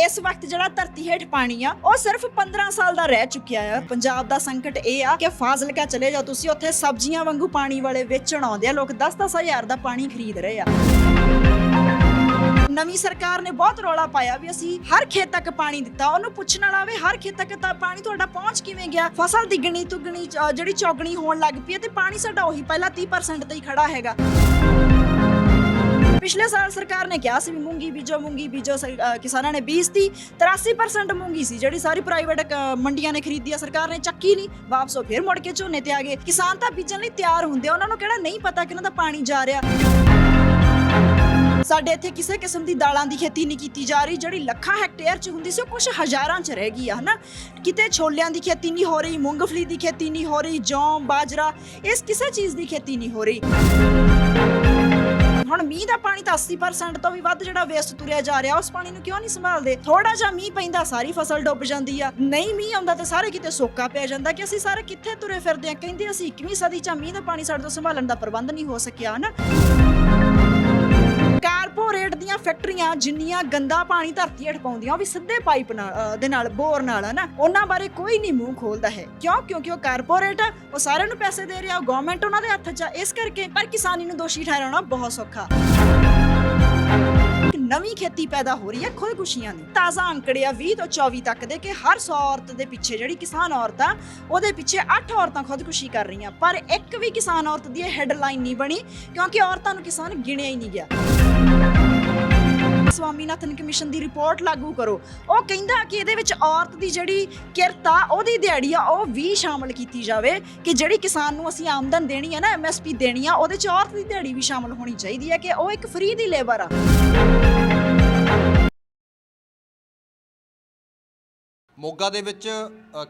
ਇਸ ਵਕਤ ਜਿਹੜਾ ਧਰਤੀ ਹੇਠ ਪਾਣੀ ਆ, ਉਹ ਸਿਰਫ 15 ਸਾਲ ਦਾ ਰਹਿ ਚੁੱਕਿਆ ਆ। ਪੰਜਾਬ ਦਾ ਸੰਕਟ ਇਹ ਆ ਕਿ ਫਾਜ਼ਿਲਕਾ ਚਲੇ ਜਾਓ, ਤੁਸੀਂ ਉੱਥੇ ਸਬਜ਼ੀਆਂ ਵਾਂਗੂ ਪਾਣੀ ਵਾਲੇ ਵੇਚਣ ਆਉਂਦੇ ਆ, ਲੋਕ 10-10 ਦਾ ਪਾਣੀ ਖਰੀਦ ਰਹੇ ਆ। ਨਵੀਂ ਸਰਕਾਰ ਨੇ ਬਹੁਤ ਰੌਲਾ ਪਾਇਆ ਵੀ ਅਸੀਂ ਹਰ ਖੇਤ ਤੱਕ ਪਾਣੀ ਦਿੱਤਾ। ਉਹਨੂੰ ਪੁੱਛਣ ਆਵੇ ਹਰ ਖੇਤ ਤੱਕ ਤਾਂ ਪਾਣੀ ਤੁਹਾਡਾ ਪਹੁੰਚ ਕਿਵੇਂ ਗਿਆ? ਫਸਲ ਦੀ ਤੁਗਣੀ ਜਿਹੜੀ ਚੌਗਣੀ ਹੋਣ ਲੱਗ ਪਈ ਹੈ ਤੇ ਪਾਣੀ ਸਾਡਾ ਉਹੀ, ਪਹਿਲਾਂ 30% ਤੇ ਹੀ ਖੜਾ ਹੈਗਾ। ਪਿਛਲੇ ਸਾਲ ਸਰਕਾਰ ਨੇ ਕਿਹਾ ਸੀ ਵੀ ਮੂੰਗੀ ਬੀਜੋ ਮੂੰਗੀ ਬੀਜੋ ਕਿਸਾਨਾਂ ਨੇ ਬੀਜ 83% ਮੂੰਗੀ ਸੀ, ਜਿਹੜੀ ਸਾਰੀ ਪ੍ਰਾਈਵੇਟ ਮੰਡੀਆਂ ਨੇ ਖਰੀਦੀ ਆ, ਸਰਕਾਰ ਨੇ ਚੱਕੀ ਨਹੀਂ ਵਾਪਸ ਉਹ ਫਿਰ ਮੁੜ ਕੇ ਝੋਨੇ ਤੇ ਆ ਗਏ। ਕਿਸਾਨ ਤਾਂ ਬੀਜਣ ਲਈ ਤਿਆਰ ਹੁੰਦੇ ਆ, ਉਹਨਾਂ ਨੂੰ ਕਿਹੜਾ ਨਹੀਂ ਪਤਾ ਕਿ ਉਹਨਾਂ ਦਾ ਪਾਣੀ ਜਾ ਰਿਹਾ। ਸਾਡੇ ਇੱਥੇ ਕਿਸੇ ਕਿਸਮ ਦੀ ਦਾਲਾਂ ਦੀ ਖੇਤੀ ਨਹੀਂ ਕੀਤੀ ਜਾ ਰਹੀ, ਜਿਹੜੀ ਲੱਖਾਂ ਹੈਕਟੇਅਰ 'ਚ ਹੁੰਦੀ ਸੀ, ਉਹ ਕੁਝ ਹਜ਼ਾਰਾਂ 'ਚ ਰਹਿ ਗਈ ਆ, ਹਨਾ? ਕਿਤੇ ਛੋਲਿਆਂ ਦੀ ਖੇਤੀ ਨਹੀਂ ਹੋ ਰਹੀ, ਮੂੰਗਫਲੀ ਦੀ ਖੇਤੀ ਨਹੀਂ ਹੋ ਰਹੀ, ਜੌਂ, ਬਾਜਰਾ, ਇਸ ਕਿਸੇ ਚੀਜ਼ ਦੀ ਖੇਤੀ ਨਹੀਂ ਹੋ ਰਹੀ। ਹੁਣ ਮੀਂਹ ਦਾ ਪਾਣੀ ਤਾਂ 80% ਤੋਂ ਵੀ ਵੱਧ ਜਿਹੜਾ ਵੇਸਟ ਤੁਰਿਆ ਜਾ ਰਿਹਾ, ਉਸ ਪਾਣੀ ਨੂੰ ਕਿਉਂ ਨਹੀਂ ਸੰਭਾਲਦੇ? ਥੋੜਾ ਜਿਹਾ ਮੀਂਹ ਪੈਂਦਾ, ਸਾਰੀ ਫਸਲ ਡੁੱਬ ਜਾਂਦੀ ਆ। ਨਹੀਂ ਮੀਂਹ ਆਉਂਦਾ ਤਾਂ ਸਾਰੇ ਕਿਤੇ ਸੋਕਾ ਪੈ ਜਾਂਦਾ ਕਿ ਅਸੀਂ ਸਾਰੇ ਕਿੱਥੇ ਤੁਰੇ ਫਿਰਦੇ ਆ? ਕਹਿੰਦੇ ਅਸੀਂ 21ਵੀਂ ਸਦੀ ਚ ਮੀਂਹ ਦਾ ਪਾਣੀ ਸਾਡੇ ਤੋਂ ਸੰਭਾਲਣ ਦਾ ਪ੍ਰਬੰਧ ਨਹੀਂ ਹੋ ਸਕਿਆ, ਹਨਾ? ਕਾਰਪੋਰੇਟ ਦੀਆਂ ਫੈਕਟਰੀਆਂ ਜਿੰਨੀਆਂ ਗੰਦਾ ਪਾਣੀ ਧਰਤੀ ਹੇਠ ਪਾਉਂਦੀਆਂ ਉਹ ਵੀ ਸਿੱਧੇ ਪਾਈਪ ਨਾਲ ਦੇ ਨਾਲ, ਬੋਰ ਨਾਲ, ਹਨਾ? ਉਹਨਾਂ ਬਾਰੇ ਕੋਈ ਨਹੀਂ ਮੂੰਹ ਖੋਲਦਾ ਹੈ। ਕਿਉਂ? ਕਿਉਂਕਿ ਉਹ ਕਾਰਪੋਰੇਟ ਆ, ਉਹ ਸਾਰਿਆਂ ਨੂੰ ਪੈਸੇ ਦੇ ਰਿਹਾ, ਉਹ ਗਵਰਨਮੈਂਟ ਉਹਨਾਂ ਦੇ ਹੱਥ 'ਚ ਆ। ਇਸ ਕਰਕੇ ਪਰ ਕਿਸਾਨੀ ਨੂੰ ਦੋਸ਼ੀ ਠਹਿਰਾਉਣਾ ਬਹੁਤ ਸੌਖਾ। ਨਵੀਂ ਖੇਤੀ ਪੈਦਾ ਹੋ ਰਹੀ ਹੈ ਖੁਦਕੁਸ਼ੀਆਂ ਦੀ। ਤਾਜ਼ਾ ਅੰਕੜੇ ਆ 20 ਤੋਂ 24 ਤੱਕ ਦੇ ਕਿ ਹਰ 100 ਔਰਤ ਦੇ ਪਿੱਛੇ ਜਿਹੜੀ ਕਿਸਾਨ ਔਰਤ ਆ, ਉਹਦੇ ਪਿੱਛੇ 8 ਔਰਤਾਂ ਖੁਦਕੁਸ਼ੀ ਕਰ ਰਹੀਆਂ। ਪਰ ਇੱਕ ਵੀ ਕਿਸਾਨ ਔਰਤ ਦੀ ਇਹ ਹੈਡਲਾਈਨ ਨਹੀਂ ਬਣੀ, ਕਿਉਂਕਿ ਔਰਤਾਂ ਨੂੰ ਕਿਸਾਨ ਗਿਣਿਆ ਹੀ ਨਹੀਂ ਗਿਆ। ਸਵਾਮੀਨਾਥਨ ਕਮਿਸ਼ਨ ਦੀ ਰਿਪੋਰਟ ਲਾਗੂ ਕਰੋ। ਉਹ ਕਹਿੰਦਾ ਕਿ ਇਹਦੇ ਵਿੱਚ ਔਰਤ ਦੀ ਜਿਹੜੀ ਕਿਰਤ ਆ, ਉਹਦੀ ਦਿਹਾੜੀ ਆ, ਉਹ ਵੀ ਸ਼ਾਮਲ ਕੀਤੀ ਜਾਵੇ ਕਿ ਜਿਹੜੀ ਕਿਸਾਨ ਨੂੰ ਅਸੀਂ ਆਮਦਨ ਦੇਣੀ ਹੈ ਨਾ ਐਮਐਸਪੀ ਦੇਣੀ ਆ, ਉਹਦੇ ਚ ਔਰਤ ਦੀ ਦਿਹਾੜੀ ਵੀ ਸ਼ਾਮਲ ਹੋਣੀ ਚਾਹੀਦੀ ਹੈ ਕਿ ਉਹ ਇੱਕ ਫ੍ਰੀ ਦੀ ਲੇਬਰ ਆ। ਮੋਗਾ ਦੇ ਵਿੱਚ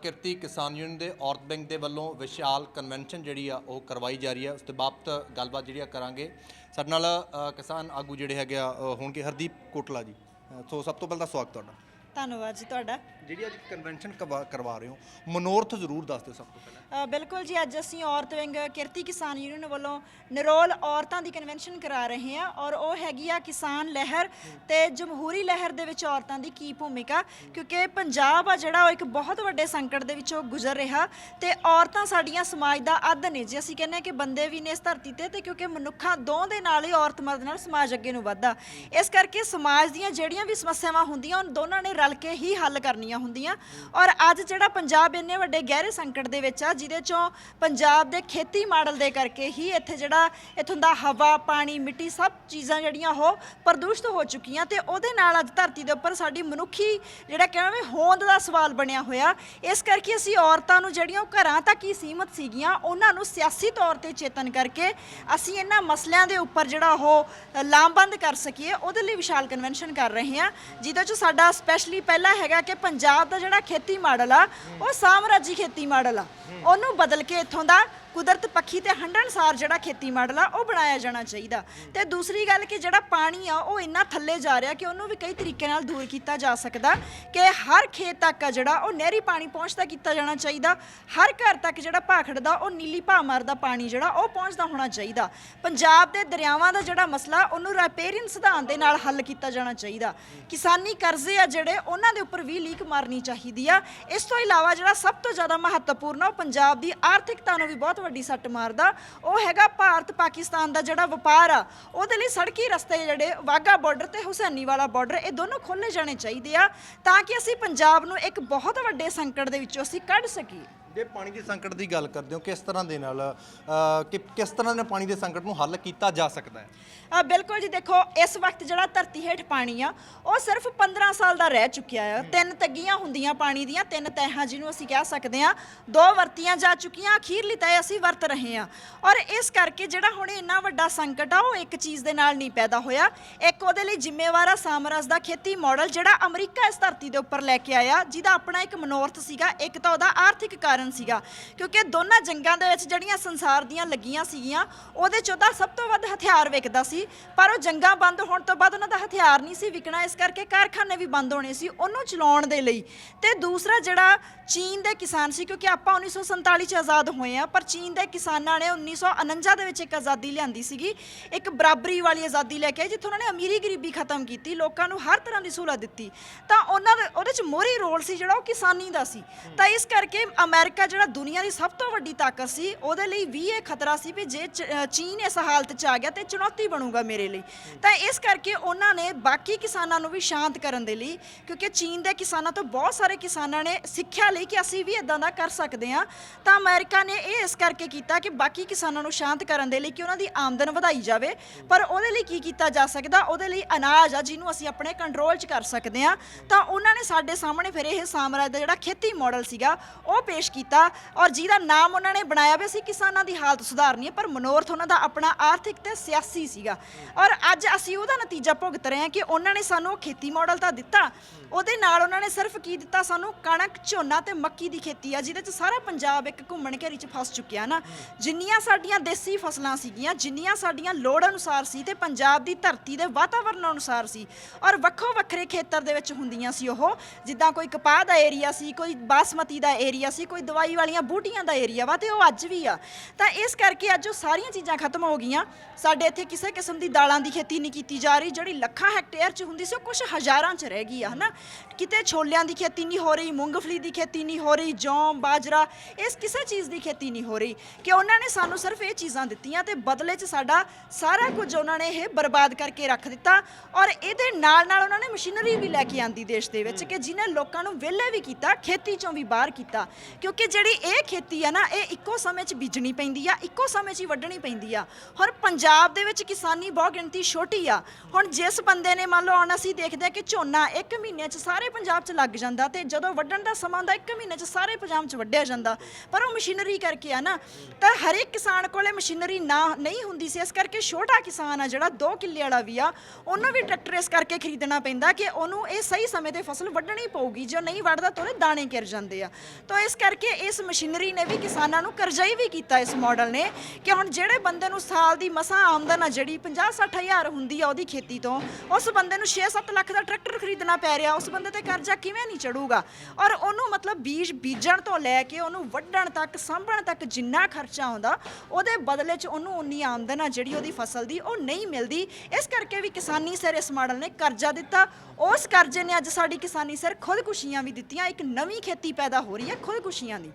ਕਿਰਤੀ ਕਿਸਾਨ ਯੂਨੀਅਨ ਦੇ ਔਰਤ ਬੈਂਕ ਦੇ ਵੱਲੋਂ ਵਿਸ਼ਾਲ ਕਨਵੈਨਸ਼ਨ ਜਿਹੜੀ ਆ, ਉਹ ਕਰਵਾਈ ਜਾ ਰਹੀ ਆ। ਉਸ ਤੋਂ ਬਾਬਤ ਗੱਲਬਾਤ ਜਿਹੜੀ ਆ ਕਰਾਂਗੇ। ਸਾਡੇ ਨਾਲ ਅ, ਕਿਸਾਨ ਆਗੂ ਜਿਹੜੇ ਹੈਗੇ ਆ ਅ, ਹੋਣਗੇ ਹਰਦੀਪ ਕੋਟਲਾ ਜੀ। ਅ, ਸੋ ਸਭ ਤੋਂ ਪਹਿਲਾਂ ਤਾਂ ਸਵਾਗਤ ਤੁਹਾਡਾ। ਧੰਨਵਾਦ ਜੀ ਤੁਹਾਡਾ। ਜਿਹੜੀ ਅੱਜ ਕਨਵੈਨਸ਼ਨ ਕਰਵਾ ਰਹੇ ਹੋ ਮਨੋਰਥ ਜ਼ਰੂਰ ਦੱਸ ਦਿਓ ਸਭ ਤੋਂ ਪਹਿਲਾਂ। ਅ, ਬਿਲਕੁਲ ਜੀ ਅੱਜ ਅਸੀਂ ਔਰਤ ਵਿੰਗ ਕਿਰਤੀ ਕਿਸਾਨ ਯੂਨੀਅਨ ਵੱਲੋਂ ਨਿਰੋਲ ਔਰਤਾਂ ਦੀ ਕਨਵੈਨਸ਼ਨ ਕਰਾ ਰਹੇ ਹਾਂ ਔਰ ਉਹ ਹੈਗੀ ਆ ਕਿਸਾਨ ਲਹਿਰ ਤੇ ਜਮਹੂਰੀ ਲਹਿਰ ਦੇ ਵਿੱਚ ਔਰਤਾਂ ਦੀ ਕੀ ਭੂਮਿਕਾ ਕਿਉਂਕਿ ਪੰਜਾਬ ਆ ਜਿਹੜਾ ਉਹ ਇੱਕ ਬਹੁਤ ਵੱਡੇ ਸੰਕਟ ਦੇ ਵਿੱਚੋਂ ਗੁਜ਼ਰ ਰਿਹਾ ਤੇ ਔਰਤਾਂ ਸਾਡੀਆਂ ਸਮਾਜ ਦਾ ਅੱਧ ਨੇ। ਜੇ ਅਸੀਂ ਕਹਿੰਦੇ ਹਾਂ ਕਿ ਬੰਦੇ ਵੀ ਨੇ ਇਸ ਧਰਤੀ ਤੇ ਤੇ ਕਿਉਂਕਿ ਮਨੁੱਖਾਂ ਦੋਹਾਂ ਦੇ ਨਾਲ ਹੀ ਔਰਤ ਮਰਦ ਨਾਲ ਸਮਾਜ ਅੱਗੇ ਨੂੰ ਵਧਦਾ। ਇਸ ਕਰਕੇ ਸਮਾਜ ਦੀਆਂ ਜਿਹੜੀਆਂ ਵੀ ਸਮੱਸਿਆਵਾਂ ਹੁੰਦੀਆਂ ਉਹਨਾਂ ਦੋਨਾਂ ਨੇ ਰਲ ਕੇ ਹੀ ਹੱਲ ਕਰਨੀਆਂ ਹੁੰਦੀਆਂ। ਔਰ ਅੱਜ ਜਿਹੜਾ ਪੰਜਾਬ ਇੰਨੇ ਵੱਡੇ ਗਹਿਰੇ ਸੰਕਟ ਦੇ ਵਿੱਚ ਆ, ਜਿਹਦੇ ਚੋਂ ਪੰਜਾਬ ਦੇ ਖੇਤੀ ਮਾਡਲ ਦੇ ਕਰਕੇ ਹੀ ਇੱਥੇ ਜਿਹੜਾ ਇਥੋਂ ਦਾ ਹਵਾ, ਪਾਣੀ, ਮਿੱਟੀ ਸਭ ਚੀਜ਼ਾਂ ਜਿਹੜੀਆਂ ਉਹ ਪ੍ਰਦੂਸ਼ਿਤ ਹੋ ਚੁੱਕੀਆਂ ਤੇ ਉਹਦੇ ਨਾਲ ਅੱਜ ਧਰਤੀ ਦੇ ਉੱਪਰ ਸਾਡੀ ਮਨੁੱਖੀ ਜਿਹੜਾ ਕਹਿੰਦੇ ਹੋਂਦ ਦਾ ਸਵਾਲ ਬਣਿਆ ਹੋਇਆ। ਇਸ ਕਰਕੇ ਅਸੀਂ ਔਰਤਾਂ ਨੂੰ ਜਿਹੜੀਆਂ ਉਹ ਘਰਾਂ ਤੱਕ ਹੀ ਸੀਮਤ ਸੀਗੀਆਂ, ਉਹਨਾਂ ਨੂੰ ਸਿਆਸੀ ਤੌਰ ਤੇ ਚੇਤਨ ਕਰਕੇ ਅਸੀਂ ਇਹਨਾਂ ਮਸਲਿਆਂ ਦੇ ਉੱਪਰ ਜਿਹੜਾ ਉਹ ਲਾਮਬੰਦ ਕਰ ਸਕੀਏ, ਉਹਦੇ ਲਈ ਵਿਸ਼ਾਲ ਕਨਵੈਨਸ਼ਨ ਕਰ ਰਹੇ ਹਾਂ, ਜਿਹਦੇ ਚ ਸਾਡਾ ਸਪੈਸ਼ਲ ਪਹਿਲਾ ਹੈਗਾ ਕਿ ਪੰਜਾਬ ਦਾ ਜਿਹੜਾ ਖੇਤੀ ਮਾਡਲ ਆ ਉਹ ਸਾਮਰਾਜੀ ਖੇਤੀ ਮਾਡਲ ਆ। ਉਹਨੂੰ ਬਦਲ ਕੇ ਇੱਥੋਂ ਦਾ ਕੁਦਰਤ ਪੱਖੀ ਤੇ ਹੰਢਣਸਾਰ ਜਿਹੜਾ ਖੇਤੀ ਮਾਡਲ ਆ, ਉਹ ਬਣਾਇਆ ਜਾਣਾ ਚਾਹੀਦਾ। ਤੇ ਦੂਸਰੀ ਗੱਲ ਕਿ ਜਿਹੜਾ ਪਾਣੀ ਆ, ਉਹ ਇੰਨਾ ਥੱਲੇ ਜਾ ਰਿਹਾ ਕਿ ਉਹਨੂੰ ਵੀ ਕਈ ਤਰੀਕੇ ਨਾਲ ਦੂਰ ਕੀਤਾ ਜਾ ਸਕਦਾ। ਕਿ ਹਰ ਖੇਤ ਤੱਕ ਆ ਜਿਹੜਾ, ਉਹ ਨਹਿਰੀ ਪਾਣੀ ਪਹੁੰਚਦਾ ਕੀਤਾ ਜਾਣਾ ਚਾਹੀਦਾ। ਹਰ ਘਰ ਤੱਕ ਜਿਹੜਾ ਭਾਖੜ ਦਾ ਉਹ ਨੀਲੀ ਭਾਅ ਮਾਰਦਾ ਪਾਣੀ ਜਿਹੜਾ, ਉਹ ਪਹੁੰਚਦਾ ਹੋਣਾ ਚਾਹੀਦਾ। ਪੰਜਾਬ ਦੇ ਦਰਿਆਵਾਂ ਦਾ ਜਿਹੜਾ ਮਸਲਾ, ਉਹਨੂੰ ਰੈਪੇਰੀਅਨ ਸਿਧਾਂਤ ਦੇ ਨਾਲ ਹੱਲ ਕੀਤਾ ਜਾਣਾ ਚਾਹੀਦਾ। ਕਿਸਾਨੀ ਕਰਜ਼ੇ ਆ ਜਿਹੜੇ, ਉਹਨਾਂ ਦੇ ਉੱਪਰ ਵੀ ਲੀਕ ਮਾਰਨੀ ਚਾਹੀਦੀ ਆ। ਇਸ ਤੋਂ ਇਲਾਵਾ ਜਿਹੜਾ ਸਭ ਤੋਂ ਜ਼ਿਆਦਾ ਮਹੱਤਵਪੂਰਨ ਆ, ਉਹ ਪੰਜਾਬ ਦੀ ਆਰਥਿਕਤਾ ਨੂੰ ਵੀ ਬਹੁਤ ਵੱਡੀ ਸੱਟ ਮਾਰਦਾ। ਉਹ ਹੈਗਾ ਭਾਰਤ ਪਾਕਿਸਤਾਨ ਦਾ ਜਿਹੜਾ ਵਪਾਰ ਆ, ਉਹਦੇ ਲਈ ਸੜਕੀ ਰਸਤੇ ਜਿਹੜੇ ਵਾਗਾ ਬਾਰਡਰ ਤੇ ਹੁਸੈਨੀ ਵਾਲਾ ਬਾਰਡਰ ਇਹ ਦੋਨੋਂ ਖੋਲ੍ਹੇ ਜਾਣੇ ਚਾਹੀਦੇ ਆ ਤਾਂ ਕਿ ਅਸੀਂ ਪੰਜਾਬ ਨੂੰ ਇੱਕ ਬਹੁਤ ਵੱਡੇ ਸੰਕਟ ਦੇ ਵਿੱਚੋਂ ਅਸੀਂ ਕੱਢ ਸਕੀਏ। ਜੇ ਪਾਣੀ ਦੇ ਸੰਕਟ ਦੀ ਗੱਲ ਕਰਦੇ ਹੋ ਕਿਸ ਤਰ੍ਹਾਂ ਦੇ ਨਾਲ ਅ, ਕਿ ਕਿਸ ਤਰ੍ਹਾਂ ਦੇ ਪਾਣੀ ਦੇ ਸੰਕਟ ਨੂੰ ਹੱਲ ਕੀਤਾ ਜਾ ਸਕਦਾ ਹੈ? ਆ ਬਿਲਕੁਲ ਜੀ ਦੇਖੋ ਇਸ ਵਕਤ ਜਿਹੜਾ ਧਰਤੀ ਹੇਠ ਪਾਣੀ ਆ ਉਹ ਸਿਰਫ 15 ਸਾਲ ਦਾ ਰਹਿ ਚੁੱਕਿਆ ਆ। ਤਿੰਨ ਤੱਗੀਆਂ ਹੁੰਦੀਆਂ ਪਾਣੀ ਦੀਆਂ ਤਿੰਨ ਤਹਿਾਂ ਜਿਹਨੂੰ ਅਸੀਂ ਕਹਿ ਸਕਦੇ ਆ ਦੋ ਵਰਤੀਆਂ ਜਾ ਚੁੱਕੀਆਂ ਅਖੀਰਲੀ ਤਹਿ ਅਸੀਂ ਵਰਤ ਰਹੇ ਆ ਔਰ ਇਸ ਕਰਕੇ ਜਿਹੜਾ ਹੁਣ ਇੰਨਾ ਵੱਡਾ ਸੰਕਟ ਆ ਉਹ ਇੱਕ ਚੀਜ਼ ਦੇ ਨਾਲ ਨਹੀਂ ਪੈਦਾ ਹੋਇਆ। ਇੱਕ ਉਹਦੇ ਲਈ ਜ਼ਿੰਮੇਵਾਰ ਆ ਸਾਮਰਾਜ ਦਾ ਖੇਤੀ ਮਾਡਲ ਜਿਹੜਾ ਅਮਰੀਕਾ ਇਸ ਧਰਤੀ ਦੇ ਉੱਪਰ ਲੈ ਕੇ ਆਇਆ ਜਿਹਦਾ ਆਪਣਾ ਇੱਕ ਮਨੋਰਥ ਸੀਗਾ ਇੱਕ ਤਾਂ ਉਹਦਾ ਆਰਥਿਕ ਕਾਰਨ ਕਾਰਨ ਸੀਗਾ। ਕਿਉਂਕਿ ਦੋਨਾਂ ਜੰਗਾਂ ਦੇ ਵਿੱਚ ਜਿਹੜੀਆਂ ਸੰਸਾਰ ਦੀਆਂ ਲੱਗੀਆਂ ਸੀਗੀਆਂ ਉਹਦੇ ਚ ਉਹਦਾ ਸਭ ਤੋਂ ਵੱਧ ਹਥਿਆਰ ਵਿਕਦਾ ਸੀ। ਪਰ ਉਹ ਜੰਗਾਂ ਬੰਦ ਹੋਣ ਤੋਂ ਬਾਅਦ ਉਹਨਾਂ ਦਾ ਹਥਿਆਰ ਨਹੀਂ ਸੀ ਵਿਕਣਾ ਇਸ ਕਰਕੇ ਕਾਰਖਾਨੇ ਵੀ ਬੰਦ ਹੋਣੇ ਸੀ ਉਹਨੂੰ ਚਲਾਉਣ ਦੇ ਲਈ। ਤੇ ਦੂਸਰਾ ਜਿਹੜਾ ਚੀਨ ਦੇ ਕਿਸਾਨ ਸੀ ਕਿਉਂਕਿ ਆਪਾਂ 1947 ਚ ਆਜ਼ਾਦ ਹੋਏ ਆ ਪਰ ਚੀਨ ਦੇ ਕਿਸਾਨਾਂ ਨੇ 1949 ਦੇ ਵਿੱਚ ਇੱਕ ਆਜ਼ਾਦੀ ਲਿਆਂਦੀ ਸੀਗੀ। ਇੱਕ ਬਰਾਬਰੀ ਵਾਲੀ ਆਜ਼ਾਦੀ ਲੈ ਕੇ ਆਏ, ਜਿੱਥੋਂ ਉਹਨਾਂ ਨੇ ਅਮੀਰੀ ਗਰੀਬੀ ਖਤਮ ਕੀਤੀ ਲੋਕਾਂ ਨੂੰ ਹਰ ਤਰ੍ਹਾਂ ਦੀ ਸਹੂਲਤ ਦਿੱਤੀ। ਤਾਂ ਉਹਨਾਂ ਦੇ ਉਹਦੇ ਚ ਮੋਹਰੀ ਰੋਲ ਸੀ ਜਿਹੜਾ ਉਹ ਕਿਸਾਨੀ ਦਾ ਸੀ। ਤਾਂ ਇਸ ਕਰਕੇ ਅਮਰੀਕਾ ਜਿਹੜਾ ਦੁਨੀਆ ਦੀ ਸਭ ਤੋਂ ਵੱਡੀ ਤਾਕਤ ਸੀ ਉਹਦੇ ਲਈ ਵੀ ਇਹ ਖਤਰਾ ਸੀ ਵੀ ਜੇ ਚ- ਅ, ਚੀਨ ਇਸ ਹਾਲਤ 'ਚ ਆ ਗਿਆ ਤੇ ਚੁਣੌਤੀ ਬਣੂਗਾ ਮੇਰੇ ਲਈ। ਤਾਂ ਇਸ ਕਰਕੇ ਉਹਨਾਂ ਨੇ ਬਾਕੀ ਕਿਸਾਨਾਂ ਨੂੰ ਵੀ ਸ਼ਾਂਤ ਕਰਨ ਦੇ ਲਈ ਕਿਉਂਕਿ ਚੀਨ ਦੇ ਕਿਸਾਨਾਂ ਤੋਂ ਬਹੁਤ ਸਾਰੇ ਕਿਸਾਨਾਂ ਨੇ ਸਿੱਖਿਆ ਲਈ ਕਿ ਅਸੀਂ ਵੀ ਇਦਾਂ ਦਾ ਕਰ ਸਕਦੇ ਹਾਂ। ਤਾਂ ਅਮਰੀਕਾ ਨੇ ਇਹ ਇਸ ਕਰਕੇ ਕੀਤਾ ਕਿ ਬਾਕੀ ਕਿਸਾਨਾਂ ਨੂੰ ਸ਼ਾਂਤ ਕਰਨ ਦੇ ਲਈ ਕਿ ਉਹਨਾਂ ਦੀ ਆਮਦਨ ਵਧਾਈ ਜਾਵੇ ਪਰ ਉਹਦੇ ਲਈ ਕੀ ਕੀਤਾ ਜਾ ਸਕਦਾ? ਉਹਦੇ ਲਈ ਅਨਾਜ ਆ ਜਿਹਨੂੰ ਅਸੀਂ ਆਪਣੇ ਕੰਟਰੋਲ 'ਚ ਕਰ ਸਕਦੇ ਹਾਂ। ਤਾਂ ਉਹਨਾਂ ਨੇ ਸਾਡੇ ਸਾਹਮਣੇ ਫਿਰ ਇਹ ਸਾਮਰਾਜ ਦਾ ਜਿਹੜਾ ਖੇਤੀ ਮਾਡਲ ਸੀਗਾ ਉਹ ਪੇਸ਼ ਕੀਤਾ ਕੀਤਾ ਔਰ ਜਿਹਦਾ ਨਾਮ ਉਹਨਾਂ ਨੇ ਬਣਾਇਆ ਵੀ ਅਸੀਂ ਕਿਸਾਨਾਂ ਦੀ ਹਾਲਤ ਸੁਧਾਰਨੀ ਹੈ, ਪਰ ਮਨੋਰਥ ਉਹਨਾਂ ਦਾ ਆਪਣਾ ਆਰਥਿਕ ਤੇ ਸਿਆਸੀ ਸੀਗਾ। ਔਰ ਅੱਜ ਅਸੀਂ ਉਹਦਾ ਨਤੀਜਾ ਭੁਗਤ ਰਹੇ ਹਾਂ ਕਿ ਉਹਨਾਂ ਨੇ ਸਾਨੂੰ ਉਹ ਖੇਤੀ ਮਾਡਲ ਤਾਂ ਦਿੱਤਾ, ਉਹਦੇ ਨਾਲ ਉਹਨਾਂ ਨੇ ਸਿਰਫ ਕੀ ਦਿੱਤਾ ਸਾਨੂੰ ਕਣਕ, ਝੋਨਾ ਤੇ ਮੱਕੀ ਦੀ ਖੇਤੀ ਆ, ਜਿਹਦੇ ਚ ਸਾਰਾ ਪੰਜਾਬ ਇੱਕ ਘੁੰਮਣ ਘੇਰੀ ਚ ਫਸ ਚੁੱਕਿਆ ਨਾ। ਜਿੰਨੀਆਂ ਸਾਡੀਆਂ ਦੇਸੀ ਫਸਲਾਂ ਸੀਗੀਆਂ, ਜਿੰਨੀਆਂ ਸਾਡੀਆਂ ਲੋੜ ਅਨੁਸਾਰ ਸੀ ਤੇ ਪੰਜਾਬ ਦੀ ਧਰਤੀ ਦੇ ਵਾਤਾਵਰਣ ਅਨੁਸਾਰ ਸੀ, ਔਰ ਵੱਖੋ ਵੱਖਰੇ ਖੇਤਰ ਦੇ ਵਿੱਚ ਹੁੰਦੀਆਂ ਸੀ ਉਹ। ਜਿੱਦਾਂ ਕੋਈ ਕਪਾਹ ਦਾ ਏਰੀਆ ਸੀ, ਕੋਈ ਬਾਸਮਤੀ ਦਾ ਏਰੀਆ ਸੀ, ਕੋਈ ਦਵਾਈ ਵਾਲੀਆਂ ਬੂਟੀਆਂ ਦਾ ਏਰੀਆ ਵਾ ਤੇ ਉਹ ਅੱਜ ਵੀ ਆ। ਤਾਂ ਇਸ ਕਰਕੇ ਅੱਜ ਉਹ ਸਾਰੀਆਂ ਚੀਜ਼ਾਂ ਖਤਮ ਹੋ ਗਈਆਂ। ਸਾਡੇ ਇੱਥੇ ਕਿਸੇ ਕਿਸਮ ਦੀ ਦਾਲਾਂ ਦੀ ਖੇਤੀ ਨਹੀਂ ਕੀਤੀ ਜਾ ਰਹੀ। ਜਿਹੜੀ ਲੱਖਾਂ ਹੈਕਟੇਅਰ 'ਚ ਹੁੰਦੀ ਸੀ, ਉਹ ਕੁਝ ਹਜ਼ਾਰਾਂ 'ਚ ਰਹਿ ਗਈ ਆ, ਹਨਾ? ਕਿਤੇ ਛੋਲਿਆਂ ਦੀ ਖੇਤੀ ਨਹੀਂ ਹੋ ਰਹੀ, ਮੂੰਗਫਲੀ ਦੀ ਖੇਤੀ ਨਹੀਂ ਹੋ ਰਹੀ, ਜੌਂ, ਬਾਜਰਾ, ਇਸ ਕਿਸੇ ਚੀਜ਼ ਦੀ ਖੇਤੀ ਨਹੀਂ ਹੋ ਰਹੀ ਕਿ ਉਹਨਾਂ ਨੇ ਸਾਨੂੰ ਸਿਰਫ ਇਹ ਚੀਜ਼ਾਂ ਦਿੱਤੀਆਂ ਤੇ ਬਦਲੇ 'ਚ ਸਾਡਾ ਸਾਰਾ ਕੁਝ ਉਹਨਾਂ ਨੇ ਇਹ ਬਰਬਾਦ ਕਰਕੇ ਰੱਖ ਦਿੱਤਾ ਔਰ ਇਹਦੇ ਨਾਲ ਨਾਲ ਉਹਨਾਂ ਨੇ ਮਸ਼ੀਨਰੀ ਵੀ ਲੈ ਕੇ ਆਂਦੀ ਦੇਸ਼ ਦੇ ਵਿੱਚ ਕਿ ਜਿਹਨੇ ਲੋਕਾਂ ਨੂੰ ਵਿਹਲੇ ਵੀ ਕੀਤਾ, ਖੇਤੀ ਚੋਂ ਵੀ ਬਾਹਰ ਕੀਤਾ। ਕਿਉਂਕਿ ਕਿ ਜਿਹੜੀ ਇਹ ਖੇਤੀ ਆ ਨਾ, ਇਹ ਇੱਕੋ ਸਮੇਂ 'ਚ ਬੀਜਣੀ ਪੈਂਦੀ ਆ, ਇੱਕੋ ਸਮੇਂ 'ਚ ਹੀ ਵੱਢਣੀ ਪੈਂਦੀ ਆ। ਹੁਣ ਪੰਜਾਬ ਦੇ ਵਿੱਚ ਕਿਸਾਨੀ ਬਹੁਤ ਗਿਣਤੀ ਛੋਟੀ ਆ। ਹੁਣ ਜਿਸ ਬੰਦੇ ਨੇ ਮੰਨ ਲਓ ਹੁਣ ਅਸੀਂ ਦੇਖਦੇ ਆ ਕਿ ਝੋਨਾ ਇੱਕ ਮਹੀਨੇ 'ਚ ਸਾਰੇ ਪੰਜਾਬ 'ਚ ਲੱਗ ਜਾਂਦਾ ਤੇ ਜਦੋਂ ਵੱਢਣ ਦਾ ਸਮਾਂ ਹੁੰਦਾ, ਇੱਕ ਮਹੀਨੇ 'ਚ ਸਾਰੇ ਪੰਜਾਬ 'ਚ ਵੱਢਿਆ ਜਾਂਦਾ। ਪਰ ਉਹ ਮਸ਼ੀਨਰੀ ਕਰਕੇ ਆ ਨਾ, ਤਾਂ ਹਰੇਕ ਕਿਸਾਨ ਕੋਲੇ ਮਸ਼ੀਨਰੀ ਨਾ, ਨਹੀਂ ਹੁੰਦੀ ਸੀ। ਇਸ ਕਰਕੇ ਛੋਟਾ ਕਿਸਾਨ ਆ ਜਿਹੜਾ 2 ਕਿੱਲੇ ਵਾਲਾ ਵੀ ਆ, ਉਹਨੂੰ ਵੀ ਟਰੈਕਟਰ ਇਸ ਕਰਕੇ ਖਰੀਦਣਾ ਪੈਂਦਾ ਕਿ ਉਹਨੂੰ ਇਹ ਸਹੀ ਸਮੇਂ ਤੇ ਫਸਲ ਵੱਢਣੀ ਪਊਗੀ। ਜੋ ਨਹੀਂ ਵੱਢਦਾ ਤਾਂ ਉਹਦੇ ਦਾਣੇ ਗਿਰ ਜਾਂਦੇ ਆ। ਤਾਂ ਇਸ ਕਰਕੇ ਇਸ ਮਸ਼ੀਨਰੀ ਨੇ ਵੀ ਕਿਸਾਨਾਂ ਨੂੰ ਕਰਜ਼ਾਈ ਵੀ ਕੀਤਾ ਇਸ ਮਾਡਲ ਨੇ ਕਿ ਹੁਣ ਜਿਹੜੇ ਬੰਦੇ ਨੂੰ ਸਾਲ ਦੀ ਮਸਾਂ ਆਮਦਨ ਆ ਜਿਹੜੀ 50 60 ਹਜ਼ਾਰ ਹੁੰਦੀ ਆ ਉਹਦੀ ਖੇਤੀ ਤੋਂ, ਉਸ ਬੰਦੇ ਨੂੰ 6-7 ਲੱਖ ਦਾ ਟਰੈਕਟਰ ਖਰੀਦਣਾ ਪੈ ਰਿਹਾ, ਉਸ ਬੰਦੇ ਤੇ ਕਰਜ਼ਾ ਕਿਵੇਂ ਨਹੀਂ ਚੜੂਗਾ? ਔਰ ਉਹਨੂੰ ਮਤਲਬ ਬੀਜ ਬੀਜਣ ਤੋਂ ਲੈ ਕੇ ਉਹਨੂੰ ਵੱਢਣ ਤੱਕ, ਸਾਂਭਣ ਤੱਕ ਜਿੰਨਾ ਖਰਚਾ ਆਉਂਦਾ, ਉਹਦੇ ਬਦਲੇ 'ਚ ਉਹਨੂੰ ਉਨੀ ਆਮਦਨ ਆ ਜਿਹੜੀ ਉਹਦੀ ਫਸਲ ਦੀ ਉਹ ਨਹੀਂ ਮਿਲਦੀ। ਇਸ ਕਰਕੇ ਵੀ ਕਿਸਾਨੀ ਸਿਰ ਇਸ ਮਾਡਲ ਨੇ ਕਰਜ਼ਾ ਦਿੱਤਾ। ਉਸ ਕਰਜ਼ੇ ਨੇ ਅੱਜ ਸਾਡੀ ਕਿਸਾਨੀ ਸਿਰ ਖੁਦਕੁਸ਼ੀਆਂ ਵੀ ਦਿੱਤੀਆਂ। ਇੱਕ ਨਵੀਂ ਖੇਤੀ ਪੈਦਾ ਹੋ ਰਹੀ ਹੈ, ਖੁਦਕੁਸ਼ੀਆਂ ਦੀ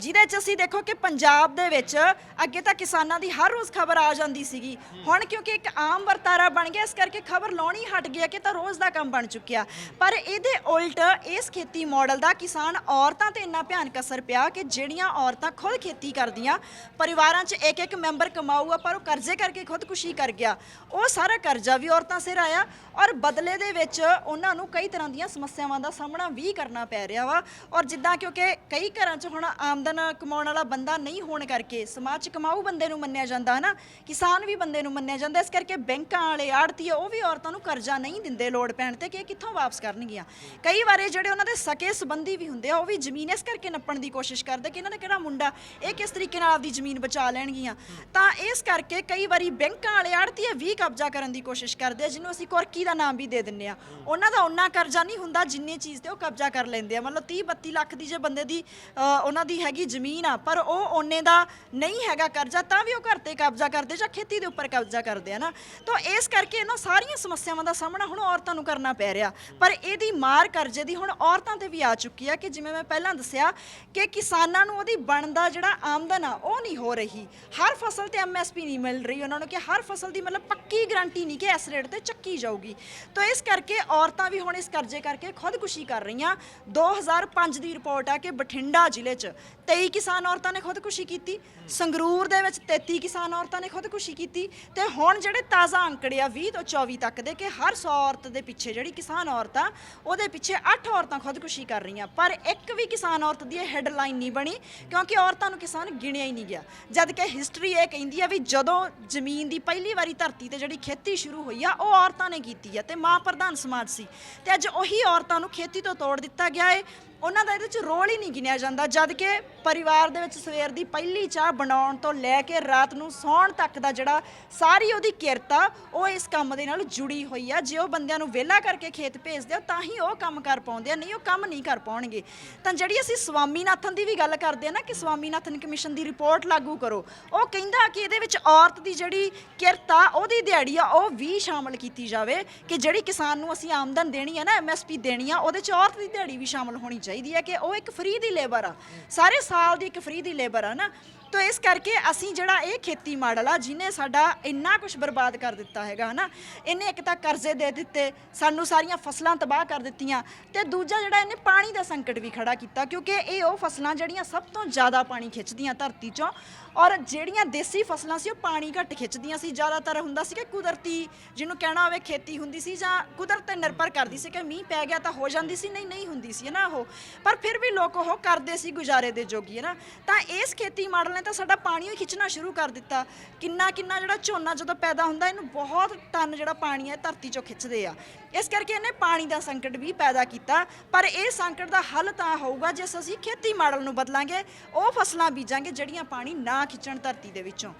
ਜਿਹਦੇ 'ਚ ਅਸੀਂ ਦੇਖੋ ਕਿ ਪੰਜਾਬ ਦੇ ਵਿੱਚ ਅੱਗੇ ਤਾਂ ਕਿਸਾਨਾਂ ਦੀ ਹਰ ਰੋਜ਼ ਖਬਰ ਆ ਜਾਂਦੀ ਸੀਗੀ। ਹੁਣ ਕਿਉਂਕਿ ਇੱਕ ਆਮ ਵਰਤਾਰਾ ਬਣ ਗਿਆ ਇਸ ਕਰਕੇ ਖਬਰ ਲਾਉਣੀ ਹਟ ਗਿਆ ਕਿ ਤਾਂ ਰੋਜ਼ ਦਾ ਕੰਮ ਬਣ ਚੁੱਕਿਆ। ਪਰ ਇਹਦੇ ਉਲਟ ਇਸ ਖੇਤੀ ਮਾਡਲ ਦਾ ਕਿਸਾਨ ਔਰਤਾਂ ਤੇ ਇੰਨਾ ਭਿਆਨਕ ਅਸਰ ਪਿਆ ਕਿ ਜਿਹੜੀਆਂ ਔਰਤਾਂ ਖੁਦ ਖੇਤੀ ਕਰਦੀਆਂ ਪਰਿਵਾਰਾਂ 'ਚ ਇੱਕ ਇੱਕ ਮੈਂਬਰ ਕਮਾਊਗਾ ਪਰ ਉਹ ਕਰਜ਼ੇ ਕਰਕੇ ਖੁਦਕੁਸ਼ੀ ਕਰ ਗਿਆ। ਉਹ ਸਾਰਾ ਕਰਜ਼ਾ ਵੀ ਔਰਤਾਂ ਸਿਰ ਆਇਆ ਔਰ ਬਦਲੇ ਦੇ ਵਿੱਚ ਉਹਨਾਂ ਨੂੰ ਕਈ ਤਰ੍ਹਾਂ ਦੀਆਂ ਸਮੱਸਿਆਵਾਂ ਦਾ ਸਾਹਮਣਾ ਵੀ ਕਰਨਾ ਪੈ ਰਿਹਾ ਵਾ। ਔਰ ਜਿੱਦਾਂ ਕਿਉਂਕਿ ਕਈ ਘਰਾਂ 'ਚ ਹੁਣ ਆਮਦਨ ਕਮਾਉਣ ਵਾਲਾ ਬੰਦਾ ਨਹੀਂ ਹੋਣ ਕਰਕੇ ਸਮਾਜ 'ਚ ਕਮਾਊ ਬੰਦੇ ਨੂੰ ਮੰਨਿਆ ਜਾਂਦਾ ਹੈ ਨਾ ਕਿਸਾਨ ਵੀ ਬੰਦੇ ਨੂੰ ਮੰਨਿਆ ਜਾਂਦਾ ਇਸ ਕਰਕੇ ਬੈਂਕਾਂ ਵਾਲੇ ਆੜਤੀਏ ਉਹ ਵੀ ਔਰਤਾਂ ਨੂੰ ਕਰਜ਼ਾ ਨਹੀਂ ਦਿੰਦੇ ਲੋੜ ਪੈਣ ਤੇ ਕਿ ਇਹ ਕਿੱਥੋਂ ਵਾਪਸ ਕਰਨਗੀਆਂ? ਕਈ ਵਾਰ ਜਿਹੜੇ ਉਹਨਾਂ ਦੇ ਸਕੇ ਸੰਬੰਧੀ ਵੀ ਹੁੰਦੇ ਆ ਉਹ ਵੀ ਜ਼ਮੀਨ ਇਸ ਕਰਕੇ ਨੱਪਣ ਦੀ ਕੋਸ਼ਿਸ਼ ਕਰਦੇ ਕਿ ਇਹਨਾਂ ਦਾ ਕਿਹੜਾ ਮੁੰਡਾ ਇਹ ਕਿਸ ਤਰੀਕੇ ਨਾਲ ਆਪਦੀ ਜ਼ਮੀਨ ਬਚਾ ਲੈਣਗੀਆਂ? ਤਾਂ ਇਸ ਕਰਕੇ ਕਈ ਵਾਰੀ ਬੈਂਕਾਂ ਵਾਲੇ ਆੜਤੀਏ ਵੀ ਕਬਜ਼ਾ ਕਰਨ ਦੀ ਕੋਸ਼ਿਸ਼ ਕਰਦੇ ਆ ਜਿਹਨੂੰ ਅਸੀਂ ਕੁਰਕੀ ਦਾ ਨਾਮ ਵੀ ਦੇ ਦਿੰਨੇ ਆ। ਉਹਨਾਂ ਦਾ ਉਹਨਾਂ ਕਰਜ਼ਾ ਨਹੀਂ ਹੁੰਦਾ ਜਿੰਨੀ ਚੀਜ਼ ਤੇ ਉਹ ਕਬਜ਼ਾ ਕਰ ਲੈਂਦੇ ਆ। ਮਤਲਬ 30 32 ਲੱਖ ਦੀ ਜੇ ਬੰਦੇ ਦੀ ਅ, ਉਹਨਾਂ ਦੀ ਹੈਗੀ ਜ਼ਮੀਨ ਆ, ਪਰ ਉਹ ਓਨੇ ਦਾ ਨਹੀਂ ਹੈਗਾ ਕਰਜ਼ਾ, ਤਾਂ ਵੀ ਉਹ ਘਰ ਤੇ ਕਬਜ਼ਾ ਕਰਦੇ ਜਾਂ ਖੇਤੀ ਦੇ ਉੱਪਰ ਕਬਜ਼ਾ ਕਰਦੇ ਆ ਨਾ। ਤਾਂ ਇਸ ਕਰਕੇ ਇਹਨਾਂ ਸਾਰੀਆਂ ਸਮੱਸਿਆਵਾਂ ਦਾ ਸਾਹਮਣਾ ਹੁਣ ਔਰਤਾਂ ਨੂੰ ਕਰਨਾ ਪੈ ਰਿਹਾ। ਪਰ ਇਹਦੀ ਮਾਰ ਕਰਜ਼ੇ ਦੀ ਹੁਣ ਔਰਤਾਂ ਤੇ ਵੀ ਆ ਚੁੱਕੀ ਆ ਕਿ ਜਿਵੇਂ ਮੈਂ ਪਹਿਲਾਂ ਦੱਸਿਆ ਕਿ ਕਿਸਾਨਾਂ ਨੂੰ ਉਹਦੀ ਬਣਦਾ ਜਿਹੜਾ ਆਮਦਨ ਆ, ਉਹ ਨਹੀਂ ਹੋ ਰਹੀ। ਹਰ ਫਸਲ ਤੇ ਐਮਐਸਪੀ ਨਹੀਂ ਮਿਲ ਰਹੀ, ਉਹਨਾਂ ਨੂੰ ਕਿ ਹਰ ਫਸਲ ਦੀ ਮਤਲਬ ਪੱਕੀ ਗਾਰੰਟੀ ਨਹੀਂ ਕਿ ਇਸ ਰੇਟ ਤੇ ਚੱਕੀ ਜਾਊਗੀ। ਤਾਂ ਇਸ ਕਰਕੇ ਔਰਤਾਂ ਵੀ ਹੁਣ ਇਸ ਕਰਜ਼ੇ ਕਰਕੇ ਖੁਦਕੁਸ਼ੀ ਕਰ ਰਹੀਆਂ। 2005 ਦੀ ਰਿਪੋਰਟ ਆ ਕਿ ਬਠਿੰਡਾ ਜ਼ਿਲ੍ਹੇ 'ਚ 23 ਕਿਸਾਨ ਔਰਤਾਂ ਨੇ ਖੁਦਕੁਸ਼ੀ ਕੀਤੀ, ਸੰਗਰੂਰ ਦੇ ਵਿੱਚ 33 ਕਿਸਾਨ ਔਰਤਾਂ ਨੇ ਖੁਦਕੁਸ਼ੀ ਕੀਤੀ ਤੇ ਹੁਣ ਜਿਹੜੇ ਤਾਜ਼ਾ ਅੰਕੜੇ ਆ 20 ਤੋਂ 24 ਤੱਕ ਦੇ ਕਿ ਹਰ 100 ਔਰਤ ਦੇ ਪਿੱਛੇ ਜਿਹੜੀ ਕਿਸਾਨ ਔਰਤ ਆ, ਉਹਦੇ ਪਿੱਛੇ 8 ਔਰਤਾਂ ਖੁਦਕੁਸ਼ੀ ਕਰ ਰਹੀਆਂ। ਪਰ ਇੱਕ ਵੀ ਕਿਸਾਨ ਔਰਤ ਦੀ ਇਹ ਹੈਡਲਾਈਨ ਨਹੀਂ ਬਣੀ ਕਿਉਂਕਿ ਔਰਤਾਂ ਨੂੰ ਕਿਸਾਨ ਗਿਣਿਆ ਹੀ ਨਹੀਂ ਗਿਆ। ਜਦ ਕਿ ਹਿਸਟਰੀ ਇਹ ਕਹਿੰਦੀ ਆ ਵੀ ਜਦੋਂ ਜ਼ਮੀਨ ਦੀ ਪਹਿਲੀ ਵਾਰੀ ਧਰਤੀ ਤੇ ਜਿਹੜੀ ਖੇਤੀ ਸ਼ੁਰੂ ਹੋਈ ਆ, ਉਹ ਔਰਤਾਂ ਨੇ ਕੀਤੀ ਆ ਤੇ ਮਾਂ ਪ੍ਰਧਾਨ ਸਮਾਜ ਸੀ। ਤੇ ਅੱਜ ਉਹੀ ਔਰਤਾਂ ਨੂੰ ਖੇਤੀ ਤੋਂ ਤੋੜ ਦਿੱਤਾ ਗਿਆ ਏ। ਉਹਨਾਂ ਦਾ ਇਹਦੇ ਵਿੱਚ ਰੋਲ ਹੀ ਨਹੀਂ ਗਿਣਿਆ ਜਾਂਦਾ, ਜਦ ਕਿ ਪਰਿਵਾਰ ਦੇ ਵਿੱਚ ਸਵੇਰ ਦੀ ਪਹਿਲੀ ਚਾਹ ਬਣਾਉਣ ਤੋਂ ਲੈ ਕੇ ਰਾਤ ਨੂੰ ਸੌਣ ਤੱਕ ਦਾ ਜਿਹੜਾ ਸਾਰੀ ਉਹਦੀ ਕਿਰਤ ਆ, ਉਹ ਇਸ ਕੰਮ ਦੇ ਨਾਲ ਜੁੜੀ ਹੋਈ ਆ। ਜੇ ਉਹ ਬੰਦਿਆਂ ਨੂੰ ਵਿਹਲਾ ਕਰਕੇ ਖੇਤ ਭੇਜਦੇ ਆ ਤਾਂ ਹੀ ਉਹ ਕੰਮ ਕਰ ਪਾਉਂਦੇ ਆ, ਨਹੀਂ ਉਹ ਕੰਮ ਨਹੀਂ ਕਰ ਪਾਉਣਗੇ। ਤਾਂ ਜਿਹੜੀ ਅਸੀਂ ਸਵਾਮੀਨਾਥਨ ਦੀ ਵੀ ਗੱਲ ਕਰਦੇ ਆ ਨਾ ਕਿ ਸਵਾਮੀਨਾਥਨ ਕਮਿਸ਼ਨ ਦੀ ਰਿਪੋਰਟ ਲਾਗੂ ਕਰੋ, ਉਹ ਕਹਿੰਦਾ ਕਿ ਇਹਦੇ ਵਿੱਚ ਔਰਤ ਦੀ ਜਿਹੜੀ ਕਿਰਤ ਆ, ਉਹਦੀ ਦਿਹਾੜੀ ਆ, ਉਹ ਵੀ ਸ਼ਾਮਲ ਕੀਤੀ ਜਾਵੇ ਕਿ ਜਿਹੜੀ ਕਿਸਾਨ ਨੂੰ ਅਸੀਂ ਆਮਦਨ ਦੇਣੀ ਆ ਨਾ ਐਮਐਸਪੀ ਦੇਣੀ ਆ, ਉਹਦੇ ਚ ਔਰਤ ਦੀ ਦਿਹਾੜੀ ਵੀ ਸ਼ਾਮਲ ਹੋਣੀ ਚਾਹੀਦੀ। ਚਾਹੀਦੀ ਹੈ ਕਿ ਉਹ ਇੱਕ ਫ੍ਰੀ ਦੀ ਲੇਬਰ ਆ। ਸਾਰੇ ਸਾਲ ਦੀ ਇੱਕ ਫ੍ਰੀ ਦੀ ਲੇਬਰ ਆ ਨਾ। ਤੋ ਇਸ ਕਰਕੇ ਅਸੀਂ ਜਿਹੜਾ ਇਹ ਖੇਤੀ ਮਾਡਲ ਆ, ਜਿਹਨੇ ਸਾਡਾ ਇੰਨਾ ਕੁਝ ਬਰਬਾਦ ਕਰ ਦਿੱਤਾ ਹੈਗਾ, ਹਨਾ। ਇਹਨੇ ਇੱਕ ਤਾਂ ਕਰਜ਼ੇ ਦੇ ਦਿੱਤੇ, ਸਾਨੂੰ ਸਾਰੀਆਂ ਫਸਲਾਂ ਤਬਾਹ ਕਰ ਦਿੱਤੀਆਂ ਤੇ ਦੂਜਾ ਜਿਹੜਾ ਇਹਨੇ ਪਾਣੀ ਦਾ ਸੰਕਟ ਵੀ ਖੜਾ ਕੀਤਾ, ਕਿਉਂਕਿ ਇਹ ਉਹ ਫਸਲਾਂ ਜਿਹੜੀਆਂ ਸਭ ਤੋਂ ਜ਼ਿਆਦਾ ਪਾਣੀ ਖਿੱਚਦੀਆਂ ਧਰਤੀ ਚੋਂ ਔਰ ਜਿਹੜੀਆਂ ਦੇਸੀ ਫਸਲਾਂ ਸੀ ਉਹ ਪਾਣੀ ਘੱਟ ਖਿੱਚਦੀਆਂ ਸੀ। ਜ਼ਿਆਦਾਤਰ ਹੁੰਦਾ ਸੀ ਕਿ ਕੁਦਰਤੀ ਜਿਹਨੂੰ ਕਹਿਣਾ ਹੋਵੇ ਖੇਤੀ ਹੁੰਦੀ ਸੀ ਜਾਂ ਕੁਦਰਤ ਤੇ ਨਿਰਭਰ ਕਰਦੀ ਸੀ ਕਿ ਮੀਂਹ ਪੈ ਗਿਆ ਤਾਂ ਹੋ ਜਾਂਦੀ ਸੀ, ਨਹੀਂ ਨਹੀਂ ਹੁੰਦੀ ਸੀ ਨਾ ਉਹ? ਪਰ ਫਿਰ ਵੀ ਲੋਕ ਉਹ ਕਰਦੇ ਸੀ ਗੁਜ਼ਾਰੇ ਦੇ ਜੋਗੀ, ਹੈ ਨਾ? ਤਾਂ ਇਸ ਖੇਤੀ ਮਾਡਲ ਨੇ ਤਾਂ ਸਾਡਾ ਪਾਣੀ ਹੀ ਖਿੱਚਣਾ ਸ਼ੁਰੂ ਕਰ ਦਿੱਤਾ। ਕਿੰਨਾ ਕਿੰਨਾ ਜਿਹੜਾ ਝੋਨਾ ਜਦੋਂ ਪੈਦਾ ਹੁੰਦਾ, ਇਹਨੂੰ ਬਹੁਤ ਟਨ ਜਿਹੜਾ ਪਾਣੀ ਹੈ ਧਰਤੀ ਚੋਂ ਖਿੱਚਦੇ ਆ। ਇਸ ਕਰਕੇ ਇਹਨੇ ਪਾਣੀ ਦਾ ਸੰਕਟ ਵੀ ਪੈਦਾ ਕੀਤਾ। ਪਰ ਇਹ ਸੰਕਟ ਦਾ ਹੱਲ ਤਾਂ ਹੋਊਗਾ ਜੇ ਅਸੀਂ ਖੇਤੀ ਮਾਡਲ ਨੂੰ ਬਦਲਾਂਗੇ, ਉਹ ਫਸਲਾਂ ਬੀਜਾਂਗੇ ਜਿਹੜੀਆਂ ਪਾਣੀ ਨਾ ਖਿੱਚਣ ਧਰਤੀ ਦੇ ਵਿੱਚੋਂ।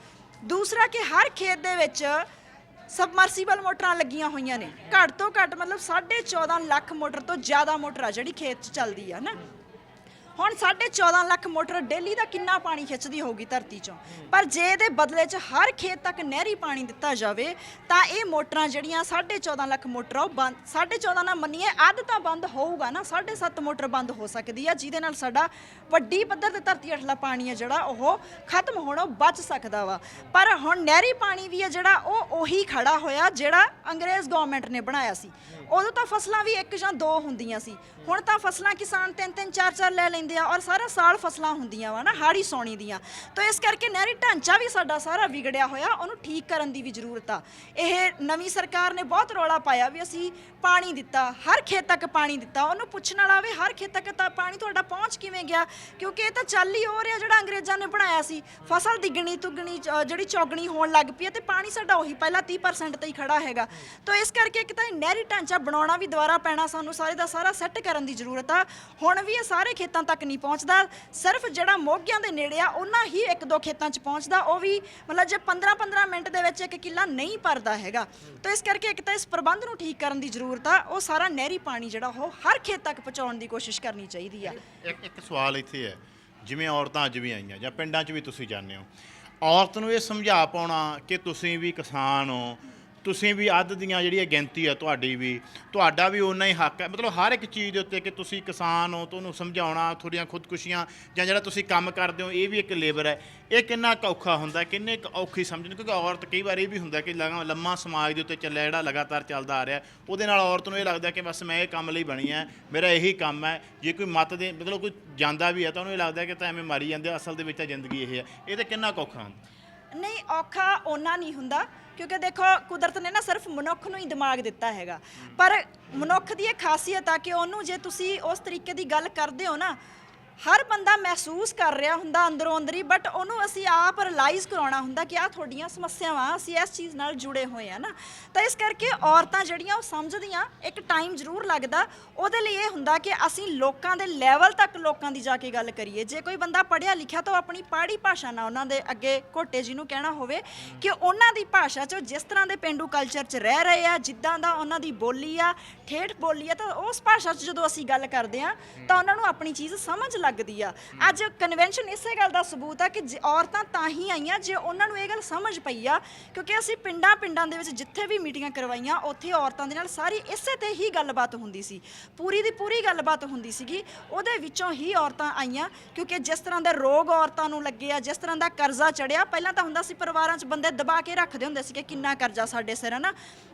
ਦੂਸਰਾ ਕਿ ਹਰ ਖੇਤ ਦੇ ਵਿੱਚ ਸਬਮਰਸੀਬਲ ਮੋਟਰਾਂ ਲੱਗੀਆਂ ਹੋਈਆਂ ਨੇ। ਘੱਟ ਤੋਂ ਘੱਟ ਮਤਲਬ 14.5 ਲੱਖ ਮੋਟਰ ਤੋਂ ਜ਼ਿਆਦਾ ਮੋਟਰ ਆ ਜਿਹੜੀ ਖੇਤ 'ਚ ਚੱਲਦੀ ਆ ਨਾ? ਹੁਣ 14.5 ਲੱਖ ਮੋਟਰ ਡੇਲੀ ਦਾ ਕਿੰਨਾ ਪਾਣੀ ਖਿੱਚਦੀ ਹੋਊਗੀ ਧਰਤੀ ਚੋਂ? ਪਰ ਜੇ ਇਹਦੇ ਬਦਲੇ 'ਚ ਹਰ ਖੇਤ ਤੱਕ ਨਹਿਰੀ ਪਾਣੀ ਦਿੱਤਾ ਜਾਵੇ, ਤਾਂ ਇਹ ਮੋਟਰਾਂ ਜਿਹੜੀਆਂ 14.5 ਲੱਖ ਮੋਟਰਾਂ ਉਹ ਬੰਦ 14.5 ਨਾ ਮੰਨੀਏ, ਅੱਧ ਤਾਂ ਬੰਦ ਹੋਊਗਾ ਨਾ 7.5 ਮੋਟਰ ਬੰਦ ਹੋ ਸਕਦੀ ਆ, ਜਿਹਦੇ ਨਾਲ ਸਾਡਾ ਵੱਡੀ ਪੱਧਰ ਤੇ ਧਰਤੀ ਹੇਠਲਾ ਪਾਣੀ ਹੈ ਜਿਹੜਾ, ਉਹ ਖਤਮ ਹੋਣੋਂ ਬਚ ਸਕਦਾ ਵਾ। ਪਰ ਹੁਣ ਨਹਿਰੀ ਪਾਣੀ ਵੀ ਹੈ ਜਿਹੜਾ, ਉਹ ਉਹੀ ਖੜਾ ਹੋਇਆ ਜਿਹੜਾ ਅੰਗਰੇਜ਼ ਗਵਰਨਮੈਂਟ ਨੇ ਬਣਾਇਆ ਸੀ। ਉਦੋਂ ਤਾਂ ਫਸਲਾਂ ਵੀ ਇੱਕ ਜਾਂ ਦੋ ਹੁੰਦੀਆਂ ਸੀ। ਹੁਣ ਤਾਂ ਫਸਲਾਂ ਕਿਸਾਨ ਤਿੰਨ ਤਿੰਨ ਚਾਰ ਚਾਰ ਲੈ ਲੈਂਦੇ ਆ ਔਰ ਸਾਰਾ ਸਾਲ ਫਸਲਾਂ ਹੁੰਦੀਆਂ ਵਾ ਨਾ ਹਾੜੀ ਸੌਣੀ ਦੀਆਂ। ਤਾਂ ਇਸ ਕਰਕੇ ਨਹਿਰੀ ਢਾਂਚਾ ਵੀ ਸਾਡਾ ਸਾਰਾ ਵਿਗੜਿਆ ਹੋਇਆ, ਉਹਨੂੰ ਠੀਕ ਕਰਨ ਦੀ ਵੀ ਜ਼ਰੂਰਤ ਆ। ਇਹ ਨਵੀਂ ਸਰਕਾਰ ਨੇ ਬਹੁਤ ਰੌਲਾ ਪਾਇਆ ਵੀ ਅਸੀਂ ਪਾਣੀ ਦਿੱਤਾ, ਹਰ ਖੇਤ ਤੱਕ ਪਾਣੀ ਦਿੱਤਾ। ਉਹਨੂੰ ਪੁੱਛਣ ਵਾਲਾ ਵੀ, ਹਰ ਖੇਤ ਤੱਕ ਤਾਂ ਪਾਣੀ ਤੁਹਾਡਾ ਪਹੁੰਚ ਕਿਵੇਂ ਗਿਆ? ਕਿਉਂਕਿ ਇਹ ਤਾਂ ਚੱਲ ਹੀ ਹੋ ਰਿਹਾ ਜਿਹੜਾ ਅੰਗਰੇਜ਼ਾਂ ਨੇ ਬਣਾਇਆ ਸੀ। ਫਸਲ ਦਿਗਣੀ ਤੁਗਣੀ, ਚ- ਜਿਹੜੀ ਚੌਗਣੀ ਹੋਣ ਲੱਗ ਪਈ ਹੈ ਤੇ ਪਾਣੀ ਸਾਡਾ ਉਹੀ ਪਹਿਲਾਂ 30% ਤੇ ਹੀ ਖੜਾ ਹੈਗਾ। ਤਾਂ ਇਸ ਕਰਕੇ ਇੱਕ ਤਾਂ ਇਹ ਨਹਿਰੀ ਢਾਂਚਾ ਬਣਾਉਣਾ ਵੀ ਦੁਬਾਰਾ ਪੈਣਾ ਸਾਨੂੰ ਸਾਰੇ ਦਾ ਸਾਰਾ ਸੈੱਟ ਕਰਨ ਦੀ ਜ਼ਰੂਰਤ ਆ। ਹੁਣ ਵੀ ਇਹ ਸਾਰੇ ਖੇਤਾਂ ਤੱਕ ਨਹੀਂ ਪਹੁੰਚਦਾ। ਸਿਰਫ ਜਿਹੜਾ ਮੋਗਿਆਂ ਦੇ ਨੇੜੇ ਆ, ਉਹਨਾਂ ਹੀ ਇੱਕ ਦੋ ਖੇਤਾਂ 'ਚ ਪਹੁੰਚਦਾ। ਉਹ ਵੀ ਮਤਲਬ ਜੇ 15 15 ਮਿੰਟ ਦੇ ਵਿੱਚ ਇੱਕ ਕਿੱਲਾ ਨਹੀਂ ਭਰਦਾ ਹੈਗਾ। ਤਾਂ ਇਸ ਕਰਕੇ ਇੱਕ ਤਾਂ ਇਸ ਪ੍ਰਬੰਧ ਨੂੰ ਠੀਕ ਕਰਨ ਦੀ ਜ਼ਰੂਰਤ ਆ। ਉਹ ਸਾਰਾ ਨਹਿਰੀ ਪਾਣੀ ਜਿਹੜਾ, ਉਹ ਹਰ ਖੇਤ ਤੱਕ ਪਹੁੰਚਾਉਣ ਦੀ ਕੋਸ਼ਿਸ਼ ਕਰਨੀ ਚਾਹੀਦੀ ਆ। ਇੱਕ ਇੱਕ ਸਵਾਲ ਇੱਥੇ ਹੈ, ਜਿਵੇਂ ਔਰਤਾਂ ਅੱਜ ਵੀ ਆਈਆਂ ਜਾਂ ਪਿੰਡਾਂ 'ਚ ਵੀ ਤੁਸੀਂ ਜਾਂਦੇ ਹੋ। ਔਰਤ ਨੂੰ ਇਹ ਸਮਝਾ ਪਾਉਣਾ ਕਿ ਤੁਸੀਂ ਵੀ ਕਿਸਾਨ ਹੋ ਤੁਸੀਂ ਵੀ ਅੱਧ ਦੀਆਂ ਜਿਹੜੀਆਂ ਗਿਣਤੀ ਆ ਤੁਹਾਡੀ ਵੀ ਤੁਹਾਡਾ ਵੀ ਓਨਾ ਹੀ ਹੱਕ ਹੈ। ਮਤਲਬ ਹਰ ਇੱਕ ਚੀਜ਼ ਦੇ ਉੱਤੇ ਕਿ ਤੁਸੀਂ ਕਿਸਾਨ ਹੋ ਤੁਹਾਨੂੰ ਸਮਝਾਉਣਾ ਤੁਹਾਡੀਆਂ ਖੁਦਕੁਸ਼ੀਆਂ ਜਾਂ ਜਿਹੜਾ ਤੁਸੀਂ ਕੰਮ ਕਰਦੇ ਹੋ ਇਹ ਵੀ ਇੱਕ ਲੇਬਰ ਹੈ। ਇਹ ਕਿੰਨਾ ਕੁ ਔਖਾ ਹੁੰਦਾ ਕਿੰਨੇ ਕੁ ਔਖੀ ਸਮਝਣ ਕਿਉਂਕਿ ਔਰਤ ਕਈ ਵਾਰ ਇਹ ਵੀ ਹੁੰਦਾ ਕਿ ਲਗਾ- ਲੰਮਾ ਸਮਾਜ ਦੇ ਉੱਤੇ ਚੱਲਿਆ ਜਿਹੜਾ ਲਗਾਤਾਰ ਚੱਲਦਾ ਆ ਰਿਹਾ ਉਹਦੇ ਨਾਲ ਔਰਤ ਨੂੰ ਇਹ ਲੱਗਦਾ ਕਿ ਬਸ ਮੈਂ ਇਹ ਕੰਮ ਲਈ ਬਣੀ ਹੈ ਮੇਰਾ ਇਹੀ ਕੰਮ ਹੈ। ਜੇ ਕੋਈ ਮਤ ਦੇ ਮਤਲਬ ਕੋਈ ਜਾਂਦਾ ਵੀ ਹੈ ਤਾਂ ਉਹਨੂੰ ਇਹ ਲੱਗਦਾ ਕਿ ਤਾਂ ਐਵੇਂ ਮਾਰੀ ਜਾਂਦੇ ਆ, ਅਸਲ ਦੇ ਵਿੱਚ ਤਾਂ ਜ਼ਿੰਦਗੀ ਇਹ ਹੈ ਇਹ ਤਾਂ ਕਿੰਨਾ ਕੁ ਔਖਾ ਹੁੰਦਾ। ਨਹੀਂ ਔਖਾ ਓਨਾ ਨਹੀਂ ਹੁੰਦਾ ਕਿਉਂਕਿ ਦੇਖੋ ਕੁਦਰਤ ਨੇ ਨਾ ਸਿਰਫ ਮਨੁੱਖ ਨੂੰ ਹੀ ਦਿਮਾਗ ਦਿੱਤਾ ਹੈਗਾ। ਪਰ ਮਨੁੱਖ ਦੀ ਇਹ ਖਾਸੀਅਤ ਆ ਕਿ ਉਹਨੂੰ ਜੇ ਤੁਸੀਂ ਉਸ ਤਰੀਕੇ ਦੀ ਗੱਲ ਕਰਦੇ ਹੋ ਨਾ ਹਰ ਬੰਦਾ ਮਹਿਸੂਸ ਕਰ ਰਿਹਾ ਹੁੰਦਾ ਅੰਦਰੋਂ ਅੰਦਰੀ ਬਟ ਉਹਨੂੰ ਅਸੀਂ ਆਪ ਰਿਅਲਾਈਜ਼ ਕਰਾਉਣਾ ਹੁੰਦਾ ਕਿ ਆ ਤੁਹਾਡੀਆਂ ਸਮੱਸਿਆਵਾਂ, ਅਸੀਂ ਇਸ ਚੀਜ਼ ਨਾਲ ਜੁੜੇ ਹੋਏ ਆ ਨਾ। ਤਾਂ ਇਸ ਕਰਕੇ ਔਰਤਾਂ ਜਿਹੜੀਆਂ ਉਹ ਸਮਝਦੀਆਂ, ਇੱਕ ਟਾਈਮ ਜ਼ਰੂਰ ਲੱਗਦਾ। ਉਹਦੇ ਲਈ ਇਹ ਹੁੰਦਾ ਕਿ ਅਸੀਂ ਲੋਕਾਂ ਦੇ ਲੈਵਲ ਤੱਕ ਲੋਕਾਂ ਦੀ ਜਾ ਕੇ ਗੱਲ ਕਰੀਏ। ਜੇ ਕੋਈ ਬੰਦਾ ਪੜ੍ਹਿਆ ਲਿਖਿਆ ਤਾਂ ਉਹ ਆਪਣੀ ਪਹਾੜੀ ਭਾਸ਼ਾ ਨਾਲ ਉਹਨਾਂ ਦੇ ਅੱਗੇ ਘੋਟੇ ਜੀ ਨੂੰ ਕਹਿਣਾ ਹੋਵੇ ਕਿ ਉਹਨਾਂ ਦੀ ਭਾਸ਼ਾ 'ਚ ਉਹ ਜਿਸ ਤਰ੍ਹਾਂ ਦੇ ਪਿੰਡੂ ਕਲਚਰ 'ਚ ਰਹਿ ਰਹੇ ਆ, ਜਿੱਦਾਂ ਦਾ ਉਹਨਾਂ ਦੀ ਬੋਲੀ ਆ, ਠੇਠ ਬੋਲੀ ਆ, ਤਾਂ ਉਸ ਭਾਸ਼ਾ 'ਚ ਜਦੋਂ ਅਸੀਂ ਗੱਲ ਕਰਦੇ ਆ, ਤਾਂ ਉਹਨਾਂ ਨੂੰ ਆਪਣੀ ਚੀਜ਼ ਸਮਝ ਲੱਗ ਲੱਗਦੀ ਆ। ਅੱਜ ਕਨਵੈਨਸ਼ਨ ਇਸੇ ਗੱਲ ਦਾ ਸਬੂਤ ਆ ਕਿ ਜੇ ਔਰਤਾਂ ਤਾਂ ਹੀ ਆਈਆਂ ਜੇ ਉਹਨਾਂ ਨੂੰ ਇਹ ਗੱਲ ਸਮਝ ਪਈ ਆ, ਕਿਉਂਕਿ ਅਸੀਂ ਪਿੰਡਾਂ ਪਿੰਡਾਂ ਦੇ ਵਿੱਚ ਜਿੱਥੇ ਵੀ ਮੀਟਿੰਗਾਂ ਕਰਵਾਈਆਂ, ਉੱਥੇ ਔਰਤਾਂ ਦੇ ਨਾਲ ਸਾਰੀ ਇਸੇ ਤੇ ਹੀ ਗੱਲਬਾਤ ਹੁੰਦੀ ਸੀ। ਪੂਰੀ ਦੀ ਪੂਰੀ ਗੱਲਬਾਤ ਹੁੰਦੀ ਸੀਗੀ। ਉਹਦੇ ਵਿੱਚੋਂ ਹੀ ਔਰਤਾਂ ਆਈਆਂ, ਕਿਉਂਕਿ ਜਿਸ ਤਰ੍ਹਾਂ ਦੇ ਰੋਗ ਔਰਤਾਂ ਨੂੰ ਲੱਗੇ ਆ, ਜਿਸ ਤਰ੍ਹਾਂ ਦਾ ਕਰਜ਼ਾ ਚੜਿਆ, ਪਹਿਲਾਂ ਤਾਂ ਹੁੰਦਾ ਸੀ ਪਰਿਵਾਰਾਂ 'ਚ ਬੰਦੇ ਦਬਾ ਕੇ ਰੱਖਦੇ ਹੁੰਦੇ ਸੀ ਕਿ ਕਿੰਨਾ ਕਰਜ਼ਾ ਸਾਡੇ ਸਿਰ ਹੈ ਨਾ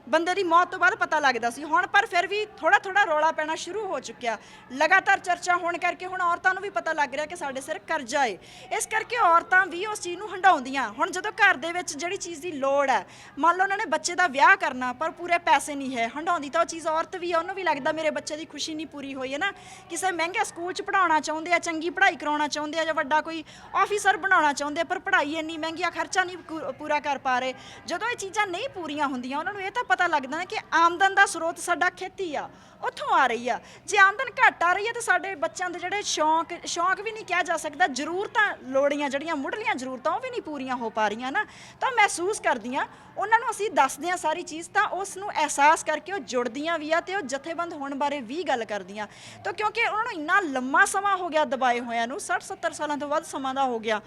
ਬੰਦੇ ਦੀ ਮੌਤ ਤੋਂ ਬਾਅਦ ਪਤਾ ਲੱਗਦਾ ਸੀ। ਹੁਣ ਪਰ ਫਿਰ ਵੀ ਥੋੜਾ ਥੋੜਾ ਰੌਲਾ ਪੈਣਾ ਸ਼ੁਰੂ ਹੋ ਚੁੱਕਿਆ। ਲਗਾਤਾਰ ਚਰਚਾ ਹੋਣ ਕਰਕੇ ਹੁਣ ਔਰਤਾਂ ਨੂੰ ਵੀ ਵੀ ਪਤਾ ਲੱਗ ਰਿਹਾ ਕਿ ਸਾਡੇ ਸਿਰ ਕਰਜ਼ਾ ਏ। ਇਸ ਕਰਕੇ ਔਰਤਾਂ ਵੀ ਉਸ ਚੀਜ਼ ਨੂੰ ਹੰਡਾਉਂਦੀਆਂ ਹੁਣ ਜਦੋਂ ਘਰ ਦੇ ਵਿੱਚ ਜਿਹੜੀ ਚੀਜ਼ ਦੀ ਲੋੜ ਹੈ, ਮੰਨ ਲਓ ਉਹਨਾਂ ਨੇ ਬੱਚੇ ਦਾ ਵਿਆਹ ਕਰਨਾ, ਪਰ ਪੂਰੇ ਪੈਸੇ ਨਹੀਂ ਹੈ ਹੰਡਾਉਂਦੀ ਤਾਂ ਉਹ ਚੀਜ਼ ਔਰਤ ਵੀ ਆ, ਉਹਨੂੰ ਵੀ ਲੱਗਦਾ ਮੇਰੇ ਬੱਚੇ ਦੀ ਖੁਸ਼ੀ ਨਹੀਂ ਪੂਰੀ ਹੋਈ ਹੈ ਨਾ। ਕਿਸੇ ਮਹਿੰਗੇ ਸਕੂਲ 'ਚ ਪੜਾਉਣਾ ਚਾਹੁੰਦੇ ਆ, ਚੰਗੀ ਪੜ੍ਹਾਈ ਕਰਾਉਣਾ ਚਾਹੁੰਦੇ ਆ ਜਾਂ ਵੱਡਾ ਕੋਈ ਆਫੀਸਰ ਬਣਾਉਣਾ ਚਾਹੁੰਦੇ ਆ, ਪਰ ਪੜ੍ਹਾਈ ਇੰਨੀ ਮਹਿੰਗੀ ਆ, ਖਰਚਾ ਨਹੀਂ ਪੂ- ਪੂਰਾ ਕਰ ਪਾ ਰਹੇ। ਜਦੋਂ ਇਹ ਚੀਜ਼ਾਂ ਨਹੀਂ ਪੂਰੀਆਂ ਹੁੰਦੀਆਂ, ਉਹਨਾਂ ਨੂੰ ਇਹ ਤਾਂ ਪਤਾ ਲੱਗਦਾ ਨਾ ਕਿ ਆਮਦਨ ਦਾ ਸਰੋਤ ਸਾਡਾ ਖੇਤੀ ਆ, ਉੱਥੋਂ ਆ ਰਹੀ ਆ। ਜੇ ਆਮਦਨ ਘੱਟ ਆ ਰਹੀ ਹੈ ਤਾਂ ਸਾਡੇ ਬੱਚਿਆਂ ਦੇ ਜਿਹੜੇ ਸ਼ੌਂਕ ਸ਼ੌਂਕ ਵੀ ਨਹੀਂ ਕਿਹਾ ਜਾ ਸਕਦਾ। ਜ਼ਰੂਰਤਾਂ ਲੋੜੀਆਂ ਜਿਹੜੀਆਂ, ਮੁੱਢਲੀਆਂ ਜ਼ਰੂਰਤਾਂ ਉਹ ਵੀ ਨਹੀਂ ਪੂਰੀਆਂ ਹੋ ਪਾ ਰਹੀਆਂ ਨਾ। ਤਾਂ ਮਹਿਸੂਸ ਕਰਦੀਆਂ ਉਹਨਾਂ ਨੂੰ ਅਸੀਂ ਦੱਸਦੇ ਹਾਂ ਸਾਰੀ ਚੀਜ਼, ਤਾਂ ਉਸ ਨੂੰ ਅਹਿਸਾਸ ਕਰਕੇ ਉਹ ਜੁੜਦੀਆਂ ਵੀ ਆ ਤੇ ਉਹ ਜਥੇਬੰਦ ਹੋਣ ਬਾਰੇ ਵੀ ਗੱਲ ਕਰਦੀਆਂ। ਤਾਂ ਕਿਉਂਕਿ ਉਹਨਾਂ ਨੂੰ ਇੰਨਾ ਲੰਮਾ ਸਮਾਂ ਹੋ ਗਿਆ ਦਬਾਏ ਹੋਇਆਂ ਨੂੰ 60 70 ਸਾਲਾਂ ਤੋਂ ਵੱਧ ਸਮਾਂ ਦਾ ਹੋ ਗਿਆ।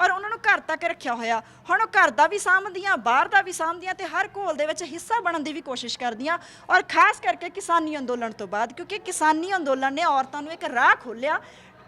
ਔਰ ਉਹਨਾਂ ਨੂੰ ਘਰ ਤੱਕ ਰੱਖਿਆ ਹੋਇਆ। ਹੁਣ ਉਹ ਘਰ ਦਾ ਵੀ ਸਾਂਭਦੀਆਂ, ਬਾਹਰ ਦਾ ਵੀ ਸਾਂਭਦੀਆਂ ਤੇ ਹਰ ਘੋਲ ਦੇ ਵਿੱਚ ਹਿੱਸਾ ਬਣਨ ਦੀ ਵੀ ਕੋਸ਼ਿਸ਼ ਕਰਦੀਆਂ। ਔਰ ਖਾਸ ਕਰਕੇ ਕਿਸਾਨੀ ਅੰਦੋਲਨ ਤੋਂ ਬਾਅਦ, ਕਿਉਂਕਿ ਕਿਸਾਨੀ ਅੰਦੋਲਨ ਨੇ ਔਰਤਾਂ ਨੂੰ ਇੱਕ ਰਾਹ ਖੋਲ੍ਹਿਆ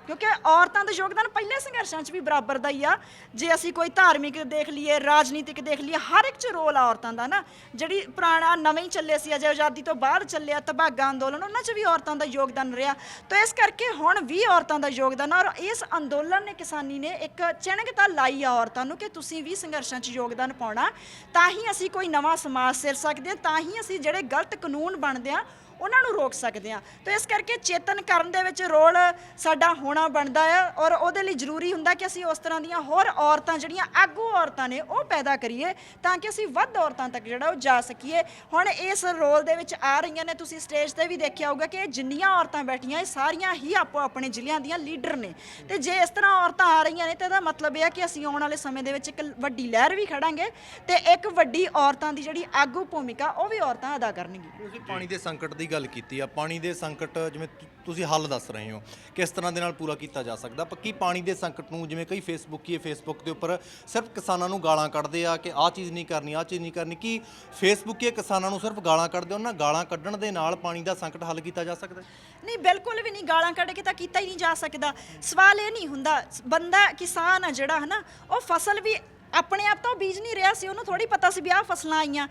ਕਿਉਂਕਿ ਔਰਤਾਂ ਦਾ ਯੋਗਦਾਨ ਪਹਿਲੇ ਸੰਘਰਸ਼ਾਂ 'ਚ ਵੀ ਬਰਾਬਰ ਦਾ ਹੀ ਆ। ਜੇ ਅਸੀਂ ਕੋਈ ਧਾਰਮਿਕ ਦੇਖ ਲਈਏ, ਰਾਜਨੀਤਿਕ ਦੇਖ ਲਈਏ, ਹਰ ਇੱਕ 'ਚ ਰੋਲ ਆ ਔਰਤਾਂ ਦਾ ਨਾ। ਜਿਹੜੀ ਪੁਰਾਣਾ ਨਵੇਂ ਹੀ ਚੱਲੇ ਸੀ, ਅਜੇ ਆਜ਼ਾਦੀ ਤੋਂ ਬਾਅਦ ਚੱਲਿਆ ਤਬਾਗਾ ਅੰਦੋਲਨ, ਉਹਨਾਂ 'ਚ ਵੀ ਔਰਤਾਂ ਦਾ ਯੋਗਦਾਨ ਰਿਹਾ। ਤਾਂ ਇਸ ਕਰਕੇ ਹੁਣ ਵੀ ਔਰਤਾਂ ਦਾ ਯੋਗਦਾਨ ਔਰ ਇਸ ਅੰਦੋਲਨ ਨੇ ਕਿਸਾਨੀ ਨੇ ਇੱਕ ਚਿਣਗਤਾ ਲਾਈ ਆ ਔਰਤਾਂ ਨੂੰ ਕਿ ਤੁਸੀਂ ਵੀ ਸੰਘਰਸ਼ਾਂ 'ਚ ਯੋਗਦਾਨ ਪਾਉਣਾ। ਤਾਂ ਹੀ ਅਸੀਂ ਕੋਈ ਨਵਾਂ ਸਮਾਜ ਸਿਰ ਸਕਦੇ ਹਾਂ, ਤਾਂ ਹੀ ਅਸੀਂ ਜਿਹੜੇ ਗਲਤ ਕਾਨੂੰਨ ਬਣਦੇ ਆ ਉਹਨਾਂ ਨੂੰ ਰੋਕ ਸਕਦੇ ਆ ਤਾਂ ਇਸ ਕਰਕੇ ਚੇਤਨ ਕਰਨ ਦੇ ਵਿੱਚ ਰੋਲ ਸਾਡਾ ਹੋਣਾ ਬਣਦਾ ਆ ਔਰ ਉਹਦੇ ਲਈ ਜ਼ਰੂਰੀ ਹੁੰਦਾ ਕਿ ਅਸੀਂ ਉਸ ਤਰ੍ਹਾਂ ਦੀਆਂ ਹੋਰ ਔਰਤਾਂ ਜਿਹੜੀਆਂ ਆਗੂ ਔਰਤਾਂ ਨੇ ਉਹ ਪੈਦਾ ਕਰੀਏ ਤਾਂ ਕਿ ਅਸੀਂ ਵੱਧ ਔਰਤਾਂ ਤੱਕ ਜਿਹੜਾ ਉਹ ਜਾ ਸਕੀਏ। ਹੁਣ ਇਸ ਰੋਲ ਦੇ ਵਿੱਚ ਆ ਰਹੀਆਂ ਨੇ, ਤੁਸੀਂ ਸਟੇਜ ਤੇ ਵੀ ਦੇਖਿਆ ਹੋਊਗਾ ਕਿ ਇਹ ਜਿੰਨੀਆਂ ਔਰਤਾਂ ਬੈਠੀਆਂ, ਇਹ ਸਾਰੀਆਂ ਹੀ ਆਪੋ ਆਪਣੇ ਜ਼ਿਲ੍ਹਿਆਂ ਦੀਆਂ ਲੀਡਰ ਨੇ। ਤੇ ਜੇ ਇਸ ਤਰ੍ਹਾਂ ਔਰਤਾਂ ਆ ਰਹੀਆਂ ਨੇ ਤਾਂ ਇਹਦਾ ਮਤਲਬ ਇਹ ਹੈ ਕਿ ਅਸੀਂ ਆਉਣ ਵਾਲੇ ਸਮੇਂ ਦੇ ਵਿੱਚ ਇੱਕ ਵੱਡੀ ਲਹਿਰ ਵੀ ਖੜਾਂਗੇ ਤੇ ਇੱਕ ਵੱਡੀ ਔਰਤਾਂ ਦੀ ਜਿਹੜੀ ਆਗੂ ਭੂਮਿਕਾ ਉਹ ਵੀ ਔਰਤਾਂ ਅਦਾ ਕਰਨਗੀਆਂ। ਤੁਸੀਂ ਪਾਣੀ ਦੇ ਸੰਕਟ ਦੀ ਗੱਲ ਕੀਤੀ ਆ, ਪਾਣੀ ਦੇ ਸੰਕਟ ਜਿਵੇਂ ਤੁ- ਤੁਸੀਂ ਹੱਲ ਦੱਸ ਰਹੇ ਹੋ, ਕਿਸ ਤਰ੍ਹਾਂ ਦੇ ਨਾਲ ਪੂਰਾ ਕੀਤਾ ਜਾ ਸਕਦਾ? ਪੱਕੀ ਪਾਣੀ ਦੇ ਸੰਕਟ ਨੂੰ ਜਿਵੇਂ ਕਈ ਫੇਸਬੁੱਕ ਫੇਸਬੁੱਕ ਦੇ ਉੱਪਰ ਸਿਰਫ ਕਿਸਾਨਾਂ ਨੂੰ ਗਾਲਾਂ ਕੱਢਦੇ ਆ ਕਿ ਆਹ ਚੀਜ਼ ਨਹੀਂ ਕਰਨੀ, ਆਹ ਚੀਜ਼ ਨਹੀਂ ਕਰਨੀ? ਕਿ ਫੇਸਬੁੱਕ ਕਿਸਾਨਾਂ ਨੂੰ ਸਿਰਫ ਗਾਲਾਂ ਕੱਢਦੇ ਉਹਨਾਂ ਗਾਲਾਂ ਕੱਢਣ ਦੇ ਨਾਲ ਪਾਣੀ ਦਾ ਸੰਕਟ ਹੱਲ ਕੀਤਾ ਜਾ ਸਕਦਾ? ਹੈ? ਨਹੀਂ, ਬਿਲਕੁਲ ਵੀ ਨਹੀਂ ਗਾਲਾਂ ਕੱਢ ਕੇ ਤਾਂ ਕੀਤਾ ਹੀ ਨਹੀਂ ਜਾ ਸਕਦਾ। ਸਵਾਲ ਇਹ ਨਹੀਂ ਹੁੰਦਾ, ਬੰਦਾ ਕਿਸਾਨ ਆ ਜਿਹੜਾ ਹਨਾ, ਉਹ ਫਸਲ ਵੀ ਆਪਣੇ ਆਪ ਤਾਂ ਉਹ ਬੀਜ ਨਹੀਂ ਰਿਹਾ ਸੀ, ਉਹਨੂੰ ਥੋੜੀ ਪਤਾ ਸੀ ਵੀ ਆਹ ਫਸਲਾਂ ਆਈਆਂ।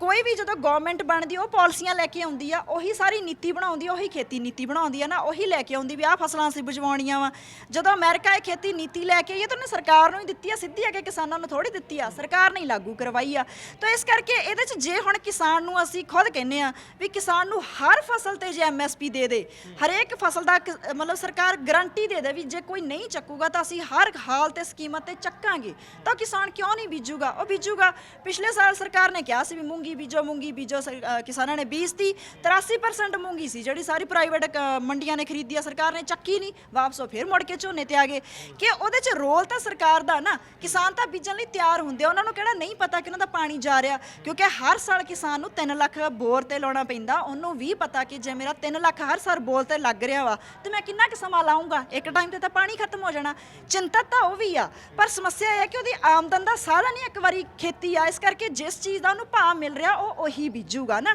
ਕੋਈ ਵੀ ਜਦੋਂ ਗਵਰਨਮੈਂਟ ਬਣਦੀ ਉਹ ਪਾਲਿਸੀਆਂ ਲੈ ਕੇ ਆਉਂਦੀ ਆ, ਉਹੀ ਸਾਰੀ ਨੀਤੀ ਬਣਾਉਂਦੀ ਆ, ਉਹੀ ਖੇਤੀ ਨੀਤੀ ਬਣਾਉਂਦੀ ਆ ਨਾ, ਉਹੀ ਲੈ ਕੇ ਆਉਂਦੀ ਵੀ ਆਹ ਫਸਲਾਂ ਅਸੀਂ ਬੁਝਵਾਉਣੀਆਂ ਵਾ। ਜਦੋਂ ਅਮਰੀਕਾ ਇਹ ਖੇਤੀ ਨੀਤੀ ਲੈ ਕੇ ਆਈ ਹੈ ਤਾਂ ਉਹਨੇ ਸਰਕਾਰ ਨੂੰ ਹੀ ਦਿੱਤੀ ਆ, ਸਿੱਧੀ ਆ ਕੇ ਕਿਸਾਨਾਂ ਨੂੰ ਥੋੜੀ ਦਿੱਤੀ ਆ, ਸਰਕਾਰ ਨੇ ਹੀ ਲਾਗੂ ਕਰਵਾਈ ਆ। ਤਾਂ ਇਸ ਕਰਕੇ ਇਹਦੇ 'ਚ ਜੇ ਹੁਣ ਕਿਸਾਨ ਨੂੰ ਅਸੀਂ ਖੁਦ ਕਹਿੰਨੇ ਆ ਵੀ ਕਿਸਾਨ ਨੂੰ ਹਰ ਫਸਲ ਤੇ ਜੇ ਐਮਐਸਪੀ ਦੇ ਦੇ, ਹਰੇਕ ਫਸਲ ਦਾ ਕਿਸ- ਮਤਲਬ ਸਰਕਾਰ ਗਰੰਟੀ ਦੇ ਦੇ ਵੀ ਜੇ ਕੋਈ ਨਹੀਂ ਚੱਕੂਗਾ, ਤਾਂ ਅਸੀਂ ਹਰ ਹਾਲ ਤੇ ਸਕੀਮਾਂ ਤੇ ਚੱਕਾਂਗੇ। ਤਾਂ ਕਿਸਾਨ ਕਿਉਂ ਨਹੀਂ ਬੀਜੂਗਾ? ਉਹ ਬੀਜੂਗਾ। ਪਿਛਲੇ ਸਾਲ ਸਰਕਾਰ ਨੇ ਕਿਹਾ ਸੀ ਵੀ ਮੂੰਗੀ ਬੀਜੋ ਮੂੰਗੀ ਬੀਜੋ ਸਰ- ਅ, ਕਿਸਾਨਾਂ ਨੇ ਬੀਜਤੀ। 83% ਮੂੰਗੀ ਸੀ ਜਿਹੜੀ ਸਾਰੀ ਪ੍ਰਾਈਵੇਟ ਮੰਡੀਆਂ ਨੇ ਖਰੀਦੀ ਆ ਸਰਕਾਰ ਨੇ ਚੱਕੀ ਨਹੀਂ। ਵਾਪਸ ਉਹ ਫਿਰ ਮੁੜ ਕੇ ਝੋਨੇ ਤੇ ਆ ਗਏ। ਕਿ ਉਹਦੇ 'ਚ ਰੋਲ ਤਾਂ ਸਰਕਾਰ ਦਾ ਨਾ ਕਿਸਾਨ ਤਾਂ ਬੀਜਣ ਲਈ ਤਿਆਰ ਹੁੰਦੇ ਆ। ਉਹਨਾਂ ਨੂੰ ਕਿਹੜਾ ਨਹੀਂ ਪਤਾ ਕਿ ਉਹਨਾਂ ਦਾ ਪਾਣੀ ਜਾ ਰਿਹਾ ਕਿਉਂਕਿ ਹਰ ਸਾਲ ਕਿਸਾਨ ਨੂੰ 3 ਲੱਖ ਬੋਰ ਤੇ ਲਾਉਣਾ ਪੈਂਦਾ। ਉਹਨੂੰ ਵੀ ਪਤਾ ਕਿ ਜੇ ਮੇਰਾ 3 ਲੱਖ ਹਰ ਸਾਲ ਬੋਰ ਤੇ ਲੱਗ ਰਿਹਾ ਵਾ ਤੇ ਮੈਂ ਕਿੰਨਾ ਕੁ ਸਮਾਂ ਲਾਉਂਗਾ ਇੱਕ ਟਾਈਮ ਤੇ ਤਾਂ ਪਾਣੀ ਖਤਮ ਹੋ ਜਾਣਾ। ਚਿੰਤਤ ਤਾਂ ਉਹ ਵੀ ਆ। ਪਰ ਸਮੱਸਿਆ ਇਹ ਹੈ ਕਿ ਉਹਦੀ ਆਮਦਨ ਦਾ ਸਾਧਨ ਹੀ ਇੱਕ ਵਾਰੀ ਖੇਤੀ ਆ। ਇਸ ਕਰਕੇ ਜਿਸ ਚੀਜ਼ ਦਾ ਉਹਨੂੰ ਭਾਅ ਮਿਲ ਰਿਹਾ ਉਹ ਉਹੀ ਬੀਜੂਗਾ ਨਾ।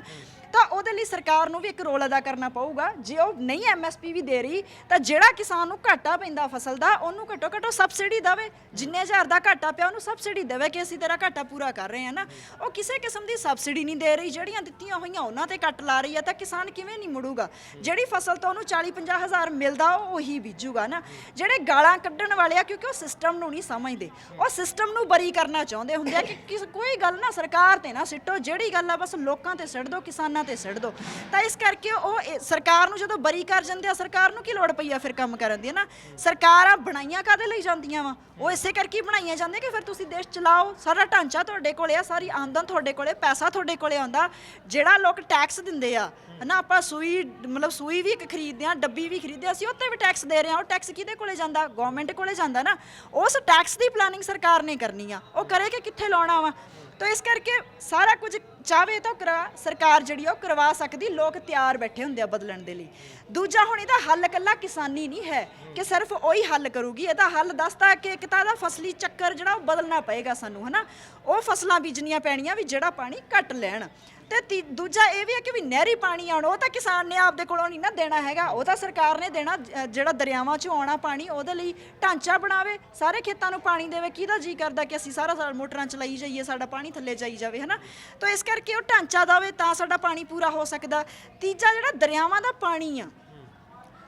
ਤਾਂ ਉਹਦੇ ਲਈ ਸਰਕਾਰ ਨੂੰ ਵੀ ਇੱਕ ਰੋਲ ਅਦਾ ਕਰਨਾ ਪਊਗਾ। ਜੇ ਉਹ ਨਹੀਂ ਐਮਐਸਪੀ ਵੀ ਦੇ ਰਹੀ, ਤਾਂ ਜਿਹੜਾ ਕਿਸਾਨ ਨੂੰ ਘਾਟਾ ਪੈਂਦਾ ਫਸਲ ਦਾ, ਉਹਨੂੰ ਘੱਟੋ ਘੱਟੋ ਸਬਸਿਡੀ ਦੇਵੇ। ਜਿੰਨੇ ਹਜ਼ਾਰ ਦਾ ਘਾਟਾ ਪਿਆ, ਉਹਨੂੰ ਸਬਸਿਡੀ ਦੇਵੇ ਕਿ ਅਸੀਂ ਤੇਰਾ ਘਾਟਾ ਪੂਰਾ ਕਰ ਰਹੇ ਹਾਂ ਨਾ। ਉਹ ਕਿਸੇ ਕਿਸਮ ਦੀ ਸਬਸਿਡੀ ਨਹੀਂ ਦੇ ਰਹੀ। ਜਿਹੜੀਆਂ ਦਿੱਤੀਆਂ ਹੋਈਆਂ, ਉਹਨਾਂ ਤੇ ਕੱਟ ਲਾ ਰਹੀ ਹੈ, ਤਾਂ ਕਿਸਾਨ ਕਿਵੇਂ ਨਹੀਂ ਮੁੜੂਗਾ? ਜਿਹੜੀ ਫਸਲ ਤੋਂ ਉਹਨੂੰ 40 50 ਹਜ਼ਾਰ ਮਿਲਦਾ, ਉਹ ਉਹੀ ਬੀਜੂਗਾ ਨਾ। ਜਿਹੜੇ ਗਾਲਾਂ ਕੱਢਣ ਵਾਲੇ ਆ, ਕਿਉਂਕਿ ਉਹ ਸਿਸਟਮ ਨੂੰ ਨਹੀਂ ਸਮਝਦੇ। ਉਹ ਸਿਸਟਮ ਨੂੰ ਬਰੀ ਕਰਨਾ ਚਾਹੁੰਦੇ ਹੁੰਦੇ ਆ ਕਿ ਕੋਈ ਗੱਲ ਨਾ, ਸਰਕਾਰ ਤੇ ਨਾ ਸਿੱਟੋ। ਜਿਹੜੀ ਗੱਲ ਆ, ਬਸ ਲੋਕਾਂ ਤੇ ਸਿੱਟ ਦਿਓ, ਕਿਸਾਨਾਂ ਤੇ ਸਿੱਟ ਦਿਓ ਤਾਂ ਇਸ ਕਰਕੇ ਉਹ ਇਹ- ਸਰਕਾਰ ਨੂੰ ਜਦੋਂ ਬਰੀ ਕਰ ਜਾਂਦੇ ਆ, ਸਰਕਾਰ ਨੂੰ ਕੀ ਲੋੜ ਪਈ ਆ ਫਿਰ ਕੰਮ ਕਰਨ ਦੀ ਨਾ? ਸਰਕਾਰਾਂ ਬਣਾਈਆਂ ਕਾਦੇ ਲਈ ਜਾਂਦੀਆਂ ਵਾ? ਉਹ ਇਸੇ ਕਰਕੇ ਹੀ ਬਣਾਈਆਂ ਜਾਂਦੀਆਂ ਕਿ ਫਿਰ ਤੁਸੀਂ ਦੇਸ਼ ਚਲਾਓ। ਸਾਰਾ ਢਾਂਚਾ ਤੁਹਾਡੇ ਕੋਲੇ ਆ, ਸਾਰੀ ਆਮਦਨ ਤੁਹਾਡੇ ਕੋਲੇ, ਪੈਸਾ ਤੁਹਾਡੇ ਕੋਲੇ ਆਉਂਦਾ। ਜਿਹੜਾ ਲੋਕ ਟੈਕਸ ਦਿੰਦੇ ਆ ਹਨਾ ਆਪਾਂ ਸੂਈ, ਮਤਲਬ ਸੂਈ ਵੀ ਇੱਕ ਖਰੀਦਦੇ ਆ, ਡੱਬੀ ਵੀ ਖਰੀਦਦੇ ਆ, ਅਸੀਂ ਉੱਤੇ ਵੀ ਟੈਕਸ ਦੇ ਰਹੇ ਆ। ਉਹ ਟੈਕਸ ਕਿਹਦੇ ਕੋਲੇ ਜਾਂਦਾ? ਗਵਰਨਮੈਂਟ ਕੋਲੇ ਜਾਂਦਾ ਨਾ। ਉਸ ਟੈਕਸ ਦੀ ਪਲਾਨਿੰਗ ਸਰਕਾਰ ਨੇ ਕਰਨੀ ਆ। ਉਹ ਕਰੇ ਕਿ ਕਿੱਥੇ ਲਾਉਣਾ ਵਾ? ਤਾਂ ਇਸ ਕਰਕੇ ਸਾਰਾ ਕੁਝ ਚਾਵੇ ਤਾਂ ਕਰਾ, ਸਰਕਾਰ ਜਿਹੜੀ ਆ ਉਹ ਕਰਵਾ ਸਕਦੀ, ਲੋਕ ਤਿਆਰ ਬੈਠੇ ਹੁੰਦੇ ਆ ਬਦਲਣ ਦੇ ਲਈ। ਦੂਜਾ ਹੁਣ ਇਹਦਾ ਹੱਲ ਇਕੱਲਾ ਕਿਸਾਨੀ ਨਹੀਂ ਹੈ ਕਿ ਸਿਰਫ ਉਹੀ ਹੱਲ ਕਰੂਗੀ, ਇਹਦਾ ਹੱਲ ਦੱਸਦਾ ਕਿ ਇੱਕ ਤਾਂ ਦਾ ਫਸਲੀ ਚੱਕਰ ਜਿਹੜਾ ਉਹ ਬਦਲਣਾ ਪਏਗਾ ਸਾਨੂੰ, ਹਨਾ? ਉਹ ਫਸਲਾਂ ਬੀਜਣੀਆਂ ਪੈਣੀਆਂ ਵੀ ਜਿਹੜਾ ਪਾਣੀ ਘੱਟ ਲੈਣ। ਤੇ ਤੀ- ਦੂਜਾ ਇਹ ਵੀ ਹੈ ਕਿ ਵੀ ਨਹਿਰੀ ਪਾਣੀ ਆਉਣ, ਉਹ ਤਾਂ ਕਿਸਾਨ ਨੇ ਆਪਦੇ ਕੋਲੋਂ ਨਹੀਂ ਨਾ ਦੇਣਾ ਹੈਗਾ। ਉਹ ਤਾਂ ਸਰਕਾਰ ਨੇ ਦੇਣਾ ਜ- ਜਿਹੜਾ ਦਰਿਆਵਾਂ 'ਚੋਂ ਆਉਣਾ ਪਾਣੀ, ਉਹਦੇ ਲਈ ਢਾਂਚਾ ਬਣਾਵੇ, ਸਾਰੇ ਖੇਤਾਂ ਨੂੰ ਪਾਣੀ ਦੇਵੇ। ਕਿਹਦਾ ਜੀ ਕਰਦਾ ਕਿ ਅਸੀਂ ਸਾਰਾ ਸਾਲ ਮੋਟਰਾਂ ਚਲਾਈ ਜਾਈਏ, ਸਾਡਾ ਪਾਣੀ ਥੱਲੇ ਜਾਈ ਜਾਵੇ, ਹਨਾ? ਤਾਂ ਇਸ ਕਰਕੇ ਉਹ ਢਾਂਚਾ ਦੇਵੇ, ਤਾਂ ਸਾਡਾ ਪਾਣੀ ਪੂਰਾ ਹੋ ਸਕਦਾ। ਤੀਜਾ ਜਿਹੜਾ ਦਰਿਆਵਾਂ ਦਾ ਪਾਣੀ ਆ,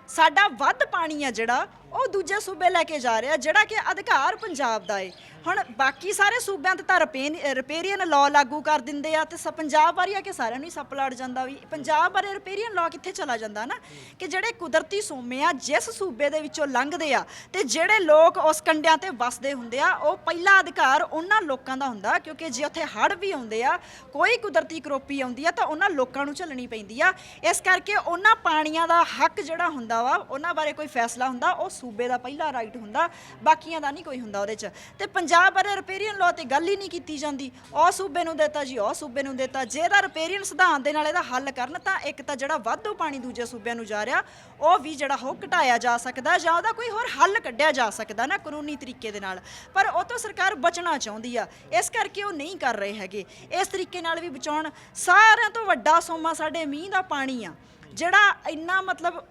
ਸਾਡਾ ਵੱਧ ਪਾਣੀ ਆ ਜਿਹੜਾ ਉਹ ਦੂਜੇ ਸੂਬੇ ਲੈ ਕੇ ਜਾ ਰਿਹਾ, ਜਿਹੜਾ ਕਿ ਅਧਿਕਾਰ ਪੰਜਾਬ ਦਾ ਏ। ਹੁਣ ਬਾਕੀ ਸਾਰੇ ਸੂਬਿਆਂ ਤੇ ਤਾਂ ਰਿਪੇਰੀਅਨ ਲਾਅ ਲਾਗੂ ਕਰ ਦਿੰਦੇ ਆ ਤੇ ਸ, ਪੰਜਾਬ ਵਾਰੀ ਆ ਕਿ ਸਾਰਿਆਂ ਨੂੰ ਹੀ ਸੱਪ ਲੜ ਜਾਂਦਾ ਵੀ, ਪੰਜਾਬ ਬਾਰੇ ਰਿਪੇਰੀਅਨ ਲਾਅ ਕਿੱਥੇ ਚਲਾ ਜਾਂਦਾ ਨਾ? ਕਿ ਜਿਹੜੇ ਕੁਦਰਤੀ ਸੋਮੇ ਆ, ਜਿਸ ਸੂਬੇ ਦੇ ਵਿੱਚੋਂ ਲੰਘਦੇ ਆ, ਤੇ ਜਿਹੜੇ ਲੋਕ ਉਸ ਕੰਡਿਆਂ ਤੇ ਵਸਦੇ ਹੁੰਦੇ ਆ, ਉਹ ਪਹਿਲਾ ਅਧਿਕਾਰ ਉਹਨਾਂ ਲੋਕਾਂ ਦਾ ਹੁੰਦਾ, ਕਿਉਂਕਿ ਜੇ ਉੱਥੇ ਹੜ੍ਹ ਵੀ ਆਉਂਦੇ ਆ, ਕੋਈ ਕੁਦਰਤੀ ਕਰੋਪੀ ਆਉਂਦੀ ਆ, ਤਾਂ ਉਹਨਾਂ ਲੋਕਾਂ ਨੂੰ ਝੱਲਣੀ ਪੈਂਦੀ ਆ। ਇਸ ਕਰਕੇ ਉਹਨਾਂ ਪਾਣੀਆਂ ਦਾ ਹੱਕ ਜਿਹੜਾ ਹੁੰਦਾ ਵਾ, ਉਹਨਾਂ ਬਾਰੇ ਕੋਈ ਫੈਸਲਾ ਹੁੰਦਾ, ਉਹ ਸੂਬੇ ਦਾ ਪਹਿਲਾ ਰਾਈਟ ਹੁੰਦਾ, ਬਾਕੀਆਂ ਦਾ ਨਹੀਂ ਕੋਈ ਹੁੰਦਾ ਉਹਦੇ 'ਚ। ਤੇ ਪੰਜਾਬ ਬਾਰੇ ਰਿਪੇਰੀਅਨ ਲਾਅ ਤੇ ਗੱਲ ਹੀ ਨਹੀਂ ਕੀਤੀ ਜਾਂਦੀ। ਉਹ ਸੂਬੇ ਨੂੰ ਦਿੱਤਾ ਜੀ, ਉਹ ਸੂਬੇ ਨੂੰ ਦਿੱਤਾ। ਜੇ ਇਹਦਾ ਰਿਪੇਰੀਅਨ ਸਿਧਾਂਤ ਦੇ ਨਾਲ ਇਹਦਾ ਹੱਲ ਕਰਨ, ਤਾਂ ਇੱਕ ਤਾਂ ਜਿਹੜਾ ਵਾਧੂ ਪਾਣੀ ਦੂਜੇ ਸੂਬਿਆਂ ਨੂੰ ਜਾ ਰਿਹਾ, ਉਹ ਵੀ ਜਿਹੜਾ ਉਹ ਘਟਾਇਆ ਜਾ ਸਕਦਾ ਜਾਂ ਉਹਦਾ ਕੋਈ ਹੋਰ ਹੱਲ ਕੱਢਿਆ ਜਾ ਸਕਦਾ ਨਾ ਕਾਨੂੰਨੀ ਤਰੀਕੇ ਦੇ ਨਾਲ। ਪਰ ਉਹ ਤੋਂ ਸਰਕਾਰ ਬਚਣਾ ਚਾਹੁੰਦੀ ਆ। ਇਸ ਕਰਕੇ ਉਹ ਨਹੀਂ ਕਰ ਰਹੇ ਹੈਗੇ। ਇਸ ਤਰੀਕੇ ਨਾਲ ਵੀ ਬਚਾਉਣ, ਸਾਰਿਆਂ ਤੋਂ ਵੱਡਾ ਸੋਮਾ ਸਾਡੇ ਮੀਂਹ ਦਾ ਪਾਣੀ ਆ। ਜਿਹੜਾ ਇੰਨਾ ਮਤਲਬ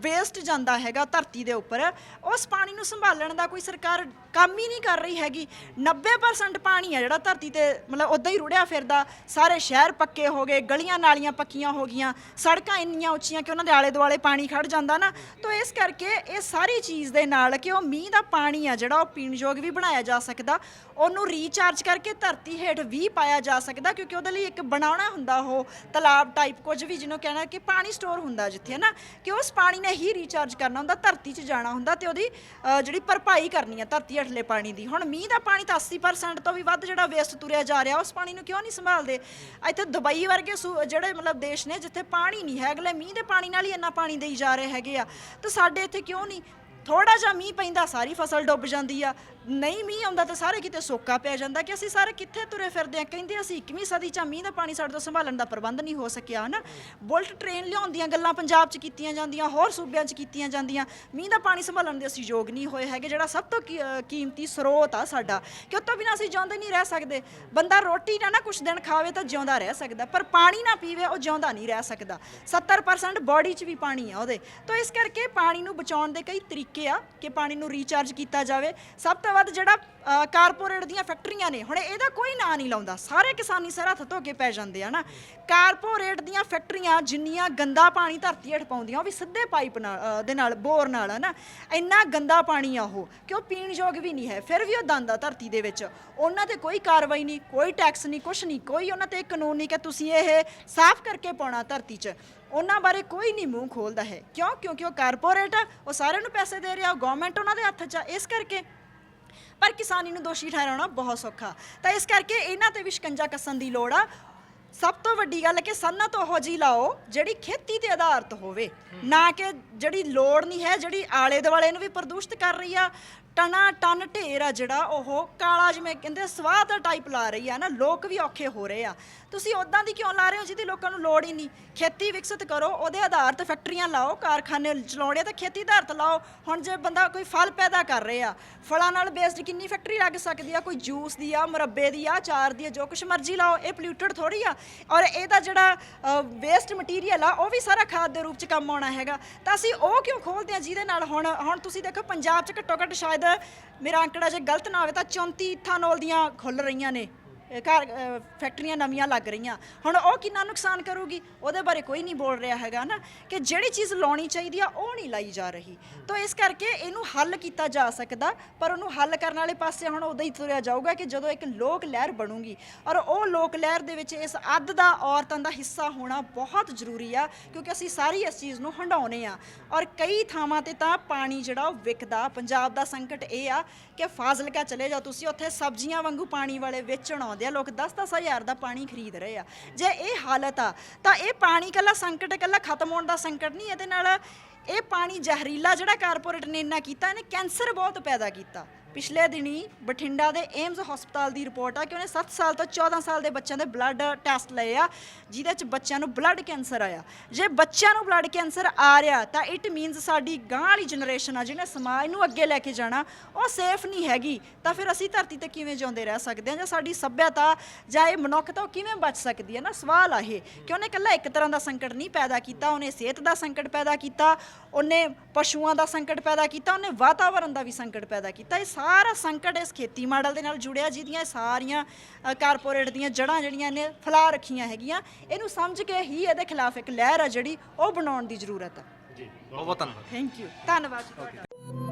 ਵੇਸਟ ਜਾਂਦਾ ਹੈਗਾ ਧਰਤੀ ਦੇ ਉੱਪਰ ਉਸ ਪਾਣੀ ਨੂੰ ਸੰਭਾਲਣ ਦਾ ਕੋਈ ਸਰਕਾਰ ਕੰਮ ਹੀ ਨਹੀਂ ਕਰ ਰਹੀ ਹੈਗੀ। 90% ਪਾਣੀ ਆ ਜਿਹੜਾ ਧਰਤੀ ਤੇ ਮਤਲਬ ਉਦਾਂ ਹੀ ਰੁੜਿਆ ਫਿਰਦਾ। ਸਾਰੇ ਸ਼ਹਿਰ ਪੱਕੇ ਹੋ ਗਏ ਗਲੀਆਂ ਨਾਲੀਆਂ ਪੱਕੀਆਂ ਹੋ ਗਈਆਂ ਸੜਕਾਂ ਇੰਨੀਆਂ ਉੱਚੀਆਂ ਕਿ ਉਹਨਾਂ ਦੇ ਆਲੇ ਦੁਆਲੇ ਪਾਣੀ ਖੜ ਜਾਂਦਾ ਨਾ। ਤਾਂ ਇਸ ਕਰਕੇ ਇਹ ਸਾਰੀ ਚੀਜ਼ ਦੇ ਨਾਲ ਕਿ ਉਹ ਮੀਂਹ ਦਾ ਪਾਣੀ ਆ ਜਿਹੜਾ ਉਹ ਪੀਣ ਯੋਗ ਵੀ ਬਣਾਇਆ ਜਾ ਸਕਦਾ। ਉਹਨੂੰ ਰੀਚਾਰਜ ਕਰਕੇ ਧਰਤੀ ਹੇਠ ਵੀ ਪਾਇਆ ਜਾ ਸਕਦਾ ਕਿਉਂਕਿ ਉਹਦੇ ਲਈ ਇੱਕ ਬਣਾਉਣਾ ਹੁੰਦਾ ਉਹ ਤਲਾਬ ਟਾਈਪ ਕੁਝ ਵੀ ਜਿਹਨੂੰ ਕਹਿਣਾ ਕਿ ਪਾਣੀ ਸਟੋਰ ਹੁੰਦਾ ਜਿੱਥੇ ਨਾ ਕਿ ਉਸ ਪਾਣੀ ਨੇ ਹੀ ਰੀਚਾਰਜ ਕਰਨਾ ਹੁੰਦਾ ਧਰਤੀ 'ਚ ਜਾਣਾ ਹੁੰਦਾ ਤੇ ਉਹਦੀ ਅ, ਜਿਹੜੀ ਭਰਪਾਈ ਕਰਨੀ ਆ ਧਰਤੀ ਹੇਠਲੇ ਪਾਣੀ ਦੀ। ਹੁਣ ਮੀਂਹ ਦਾ ਪਾਣੀ ਤਾਂ 80% ਤੋਂ ਵੀ ਵੱਧ ਜਿਹੜਾ ਵੇਸਟ ਤੁਰਿਆ ਜਾ ਰਿਹਾ, ਉਸ ਪਾਣੀ ਨੂੰ ਕਿਉਂ ਨਹੀਂ ਸੰਭਾਲਦੇ? ਇੱਥੇ ਦੁਬਈ ਵਰਗੇ ਸੂ- ਜਿਹੜੇ ਮਤਲਬ ਦੇਸ਼ ਨੇ ਜਿੱਥੇ ਪਾਣੀ ਨਹੀਂ ਹੈ, ਅਗਲੇ ਮੀਂਹ ਦੇ ਪਾਣੀ ਨਾਲ ਹੀ ਇੰਨਾ ਪਾਣੀ ਦੇਈ ਜਾ ਰਹੇ ਹੈਗੇ ਆ। ਤੇ ਸਾਡੇ ਇੱਥੇ ਕਿਉਂ ਨਹੀਂ? ਥੋੜਾ ਜਿਹਾ ਮੀਂਹ ਪੈਂਦਾ, ਸਾਰੀ ਫਸਲ ਡੁੱਬ ਜਾਂਦੀ ਆ। ਨਹੀਂ ਮੀਂਹ ਆਉਂਦਾ ਤਾਂ ਸਾਰੇ ਕਿਤੇ ਸੋਕਾ ਪੈ ਜਾਂਦਾ ਕਿ ਅਸੀਂ ਸਾਰੇ ਕਿੱਥੇ ਤੁਰੇ ਫਿਰਦੇ ਆ ਕਹਿੰਦੇ ਅਸੀਂ 21ਵੀਂ ਸਦੀ ਚ ਮੀਂਹ ਦਾ ਪਾਣੀ ਸਾਡੇ ਤੋਂ ਸੰਭਾਲਣ ਦਾ ਪ੍ਰਬੰਧ ਨਹੀਂ ਹੋ ਸਕਿਆ ਹਨਾ? ਬੁਲਟ ਟ੍ਰੇਨ ਲਿਆਉਣ ਦੀਆਂ ਗੱਲਾਂ ਪੰਜਾਬ 'ਚ ਕੀਤੀਆਂ ਜਾਂਦੀਆਂ ਹੋਰ ਸੂਬਿਆਂ 'ਚ ਕੀਤੀਆਂ ਜਾਂਦੀਆਂ। ਮੀਂਹ ਦਾ ਪਾਣੀ ਸੰਭਾਲਣ ਦੇ ਅਸੀਂ ਯੋਗ ਨਹੀਂ ਹੋਏ ਹੈਗੇ ਜਿਹੜਾ ਸਭ ਤੋਂ ਕੀ- ਅ, ਕੀਮਤੀ ਸਰੋਤ ਆ ਸਾਡਾ ਕਿ ਉਹ ਤੋਂ ਬਿਨਾਂ ਅਸੀਂ ਜਿਉਂਦੇ ਨਹੀਂ ਰਹਿ ਸਕਦੇ। ਬੰਦਾ ਰੋਟੀ ਨਾ ਨਾ ਕੁਛ ਦਿਨ ਖਾਵੇ ਤਾਂ ਜਿਉਂਦਾ ਰਹਿ ਸਕਦਾ ਪਰ ਪਾਣੀ ਨਾ ਪੀਵੇ ਉਹ ਜਿਉਂਦਾ ਨਹੀਂ ਰਹਿ ਸਕਦਾ। 70% ਬਾਡੀ 'ਚ ਵੀ ਪਾਣੀ ਆ ਉਹਦੇ। ਤਾਂ ਇਸ ਕਰਕੇ ਪਾਣੀ ਨੂੰ ਬਚਾਉਣ ਦੇ ਕਈ ਤਰੀਕੇ ਆ ਕਿ ਪਾਣੀ ਨੂੰ ਰੀਚਾਰਜ ਕੀਤਾ ਜਾਵੇ। ਸਭ ਤੋਂ ਵੱਧ ਜਿਹੜਾ ਕਾਰਪੋਰੇਟ ਦੀਆਂ ਫੈਕਟਰੀਆਂ ਨੇ। ਹੁਣ ਇਹਦਾ ਕੋਈ ਨਾਂ ਨਹੀਂ ਲਾਉਂਦਾ। ਸਾਰੇ ਕਿਸਾਨੀ ਸਿਰ ਹੱਥ ਧੋ ਕੇ ਪੈ ਜਾਂਦੇ ਆ ਨਾ। ਕਾਰਪੋਰੇਟ ਦੀਆਂ ਫੈਕਟਰੀਆਂ ਜਿੰਨੀਆਂ ਗੰਦਾ ਪਾਣੀ ਧਰਤੀ ਹੇਠ ਪਾਉਂਦੀਆਂ, ਉਹ ਵੀ ਸਿੱਧੇ ਪਾਈਪ ਨਾਲ ਦੇ ਨਾਲ, ਬੋਰ ਨਾਲ ਹੈ ਨਾ। ਇੰਨਾ ਗੰਦਾ ਪਾਣੀ ਆ ਉਹ ਕਿ ਉਹ ਪੀਣ ਯੋਗ ਵੀ ਨਹੀਂ ਹੈ। ਫਿਰ ਵੀ ਉਹ ਦੰਦਾ ਧਰਤੀ ਦੇ ਵਿੱਚ। ਉਹਨਾਂ ਤੇ ਕੋਈ ਕਾਰਵਾਈ ਨਹੀਂ, ਕੋਈ ਟੈਕਸ ਨਹੀਂ, ਕੁਛ ਨਹੀਂ। ਕੋਈ ਉਹਨਾਂ ਤੇ ਕਾਨੂੰਨ ਨਹੀਂ ਕਿ ਤੁਸੀਂ ਇਹ ਸਾਫ਼ ਕਰਕੇ ਪਾਉਣਾ ਧਰਤੀ 'ਚ। ਉਹਨਾਂ ਬਾਰੇ ਕੋਈ ਨਹੀਂ ਮੂੰਹ ਖੋਲਦਾ ਹੈ। ਕਿਉਂ? ਕਿਉਂਕਿ ਉਹ ਕਾਰਪੋਰੇਟ ਆ, ਉਹ ਸਾਰਿਆਂ ਨੂੰ ਪੈਸੇ ਦੇ ਰਿਹਾ ਗਵਰਨਮੈਂਟ ਉਹਨਾਂ ਦੇ ਹੱਥ 'ਚ ਆ। ਇਸ ਕਰਕੇ ਪਰ ਕਿਸਾਨੀ ਨੂੰ ਦੋਸ਼ੀ ਠਹਿਰਾਉਣਾ ਬਹੁਤ ਸੌਖਾ। ਤਾਂ ਇਸ ਕਰਕੇ ਇਹਨਾਂ ਤੇ ਵੀ ਸ਼ਿਕੰਜਾ ਕੱਸਣ ਦੀ ਲੋੜ ਆ। ਸਭ ਤੋਂ ਵੱਡੀ ਗੱਲ ਹੈ ਕਿ ਸਨਤ ਉਹੋ ਜੀ ਲਾਓ ਜਿਹੜੀ ਖੇਤੀ ਤੇ ਆਧਾਰਿਤ ਹੋਵੇ। ਨਾ ਕਿ ਜਿਹੜੀ ਲੋੜ ਨਹੀਂ ਹੈ, ਜਿਹੜੀ ਆਲੇ ਦੁਆਲੇ ਨੂੰ ਵੀ ਪ੍ਰਦੂਸ਼ਿਤ ਕਰ ਰਹੀ ਆ ਟਨਾ ਟਨ ਢੇਰ ਆ ਜਿਹੜਾ ਉਹ ਕਾਲਾ ਜਿਵੇਂ ਕਹਿੰਦੇ ਸਵਾਹ ਦਾ ਟਾਈਪ ਲਾ ਰਹੀ ਆ ਨਾ, ਲੋਕ ਵੀ ਔਖੇ ਹੋ ਰਹੇ ਆ। ਤੁਸੀਂ ਉਦਾਂ ਦੀ ਕਿਉਂ ਲਾ ਰਹੇ ਹੋ ਜਿਹਦੀ ਲੋਕਾਂ ਨੂੰ ਲੋੜ ਹੀ ਨਹੀਂ? ਖੇਤੀ ਵਿਕਸਿਤ ਕਰੋ, ਉਹਦੇ ਆਧਾਰ ਤੇ ਫੈਕਟਰੀਆਂ ਲਾਓ, ਕਾਰਖਾਨੇ ਚਲਾਉਣੇ ਤਾਂ ਖੇਤੀ ਆਧਾਰਤ ਲਾਓ। ਹੁਣ ਜੇ ਬੰਦਾ ਕੋਈ ਫਲ ਪੈਦਾ ਕਰ ਰਿਹਾ, ਫਲਾਂ ਨਾਲ ਬੇਸਡ ਕਿੰਨੀ ਫੈਕਟਰੀ ਲੱਗ ਸਕਦੀ ਆ? ਕੋਈ ਜੂਸ ਦੀ ਆ, ਮੁਰੱਬੇ ਦੀ ਆ ਚਾਰ ਦੀ ਆ, ਜੋ ਕੁਛ ਮਰਜ਼ੀ ਲਾਓ, ਇਹ ਪੋਲਿਊਟਡ ਥੋੜੀ ਆ। ਔਰ ਇਹਦਾ ਜਿਹੜਾ ਵੇਸਟ ਮਟੀਰੀਅਲ ਆ, ਉਹ ਵੀ ਸਾਰਾ ਖਾਦ ਦੇ ਰੂਪ ਚ ਕੰਮ ਆਉਣਾ ਹੈਗਾ। ਤਾਂ ਅਸੀਂ ਉਹ ਕਿਉਂ ਖੋਲਦੇ ਆ ਜਿਹਦੇ ਨਾਲ ਹੁਣ ਹੁਣ ਤੁਸੀਂ ਦੇਖੋ, ਪੰਜਾਬ ਚ ਘੱਟੋ ਘੱਟ ਸ਼ਾਇਦ ਮੇਰਾ ਅੰਕੜਾ ਜੇ ਗਲਤ ਨਾ ਹੋਵੇ ਤਾਂ 34 ਇਥਾਨੋਲ ਦੀਆਂ ਖੁੱਲ ਰਹੀਆਂ ਨੇ। ਇਹ ਘਰ ਅ, ਫੈਕਟਰੀਆਂ ਨਵੀਆਂ ਲੱਗ ਰਹੀਆਂ। ਹੁਣ ਉਹ ਕਿੰਨਾ ਨੁਕਸਾਨ ਕਰੂਗੀ? ਉਹਦੇ ਬਾਰੇ ਕੋਈ ਨਹੀਂ ਬੋਲ ਰਿਹਾ ਹੈਗਾ ਨਾ ਕਿ ਜਿਹੜੀ ਚੀਜ਼ ਲਾਉਣੀ ਚਾਹੀਦੀ ਆ ਉਹ ਨਹੀਂ ਲਾਈ ਜਾ ਰਹੀ। ਤਾਂ ਇਸ ਕਰਕੇ ਇਹਨੂੰ ਹੱਲ ਕੀਤਾ ਜਾ ਸਕਦਾ ਪਰ ਉਹਨੂੰ ਹੱਲ ਕਰਨ ਵਾਲੇ ਪਾਸੇ ਹੁਣ ਉਦੋਂ ਹੀ ਤੁਰਿਆ ਜਾਊਗਾ ਕਿ ਜਦੋਂ ਇੱਕ ਲੋਕ ਲਹਿਰ ਬਣੂਗੀ। ਔਰ ਉਹ ਲੋਕ ਲਹਿਰ ਦੇ ਵਿੱਚ ਇਸ ਅੱਧ ਦਾ ਔਰਤਾਂ ਦਾ ਹਿੱਸਾ ਹੋਣਾ ਬਹੁਤ ਜ਼ਰੂਰੀ ਆ ਕਿਉਂਕਿ ਅਸੀਂ ਸਾਰੀ ਇਸ ਚੀਜ਼ ਨੂੰ ਹੰਡਾਉਨੇ ਆ। ਔਰ ਕਈ ਥਾਵਾਂ ਤੇ ਤਾਂ ਪਾਣੀ ਜਿਹੜਾ ਉਹ ਵਿਕਦਾ। ਪੰਜਾਬ ਦਾ ਸੰਕਟ ਇਹ ਆ ਕਿ ਫਾਜ਼ਿਲਕਾ ਚਲੇ ਜਾਓ ਤੁਸੀਂ ਉੱਥੇ ਸਬਜ਼ੀਆਂ ਵਾਂਗੂ ਪਾਣੀ ਵਾਲੇ ਵੇਚਣ ਆਉਂਦੇ ਆ, ਲੋਕ 10-10 ਹਜ਼ਾਰ ਦਾ ਪਾਣੀ ਖਰੀਦ ਰਹੇ ਆ। ਜੇ ਇਹ ਹਾਲਤ ਆ, ਤਾਂ ਇਹ ਪਾਣੀ ਕੱਲਾ ਸੰਕਟ, ਕੱਲਾ ਖਤਮ ਹੋਣ ਦਾ ਸੰਕਟ ਨਹੀਂ, ਇਹਦੇ ਨਾਲ ਇਹ ਪਾਣੀ ਜ਼ਹਿਰੀਲਾ ਜਿਹੜਾ ਕਾਰਪੋਰੇਟ ਨੇ ਇੰਨਾ ਕੀਤਾ, ਇਹਨੇ ਕੈਂਸਰ ਬਹੁਤ ਪੈਦਾ ਕੀਤਾ। ਪਿਛਲੇ ਦਿਨੀ ਬਠਿੰਡਾ ਦੇ ਏਮਜ਼ ਹਸਪਤਾਲ ਦੀ ਰਿਪੋਰਟ ਆ ਕਿ ਉਹਨੇ 7 ਸਾਲ ਤੋਂ 14 ਸਾਲ ਦੇ ਬੱਚਿਆਂ ਦੇ ਬਲੱਡ ਟੈਸਟ ਲਏ ਆ, ਜਿਹਦੇ ਚ ਬੱਚਿਆਂ ਨੂੰ ਬਲੱਡ ਕੈਂਸਰ ਆਇਆ। ਜੇ ਬੱਚਿਆਂ ਨੂੰ ਬਲੱਡ ਕੈਂਸਰ ਆ ਰਿਹਾ, ਤਾਂ ਇਟ ਮੀਨਸ ਸਾਡੀ ਗਾਂ ਵਾਲੀ ਜਨਰੇਸ਼ਨ ਆ, ਜਿਹਨੇ ਸਮਾਜ ਨੂੰ ਅੱਗੇ ਲੈ ਕੇ ਜਾਣਾ, ਉਹ ਸੇਫ ਨਹੀਂ ਹੈਗੀ। ਤਾਂ ਫਿਰ ਅਸੀਂ ਧਰਤੀ ਤੇ ਕਿਵੇਂ ਜਿਉਂਦੇ ਰਹਿ ਸਕਦੇ ਹਾਂ? ਜਾਂ ਸਾਡੀ ਸੱਭਿਅਤਾ ਜਾਂ ਇਹ ਮਨੁੱਖਤਾ ਉਹ ਕਿਵੇਂ ਬਚ ਸਕਦੀ ਹੈ? ਨਾ ਸਵਾਲ ਆ ਇਹ, ਕਿ ਉਹਨੇ ਇਕੱਲਾ ਇੱਕ ਤਰ੍ਹਾਂ ਦਾ ਸੰਕਟ ਨਹੀਂ ਪੈਦਾ ਕੀਤਾ, ਉਹਨੇ ਸਿਹਤ ਦਾ ਸੰਕਟ ਪੈਦਾ ਕੀਤਾ, ਉਹਨੇ ਪਸ਼ੂਆਂ ਦਾ ਸੰਕਟ ਪੈਦਾ ਕੀਤਾ, ਉਹਨੇ ਵਾਤਾਵਰਣ ਦਾ ਵੀ ਸੰਕਟ ਪੈਦਾ ਕੀਤਾ। ਇਹ ਸਾਰਾ ਸੰਕਟ ਇਸ ਖੇਤੀ ਮਾਡਲ ਦੇ ਨਾਲ ਜੁੜਿਆ ਜਿਹਦੀਆਂ ਸਾਰੀਆਂ ਕਾਰਪੋਰੇਟ ਦੀਆਂ ਜੜ੍ਹਾਂ ਜਿਹੜੀਆਂ ਨੇ ਫੈਲਾ ਰੱਖੀਆਂ ਹੈਗੀਆਂ। ਇਹਨੂੰ ਸਮਝ ਕੇ ਹੀ ਇਹਦੇ ਖਿਲਾਫ ਇੱਕ ਲਹਿਰ ਆ ਜਿਹੜੀ ਉਹ ਬਣਾਉਣ ਦੀ ਜ਼ਰੂਰਤ ਹੈ ਜੀ ਬਹੁਤ ਬਹੁਤ ਧੰਨਵਾਦ। ਥੈਂਕ ਯੂ ਧੰਨਵਾਦ।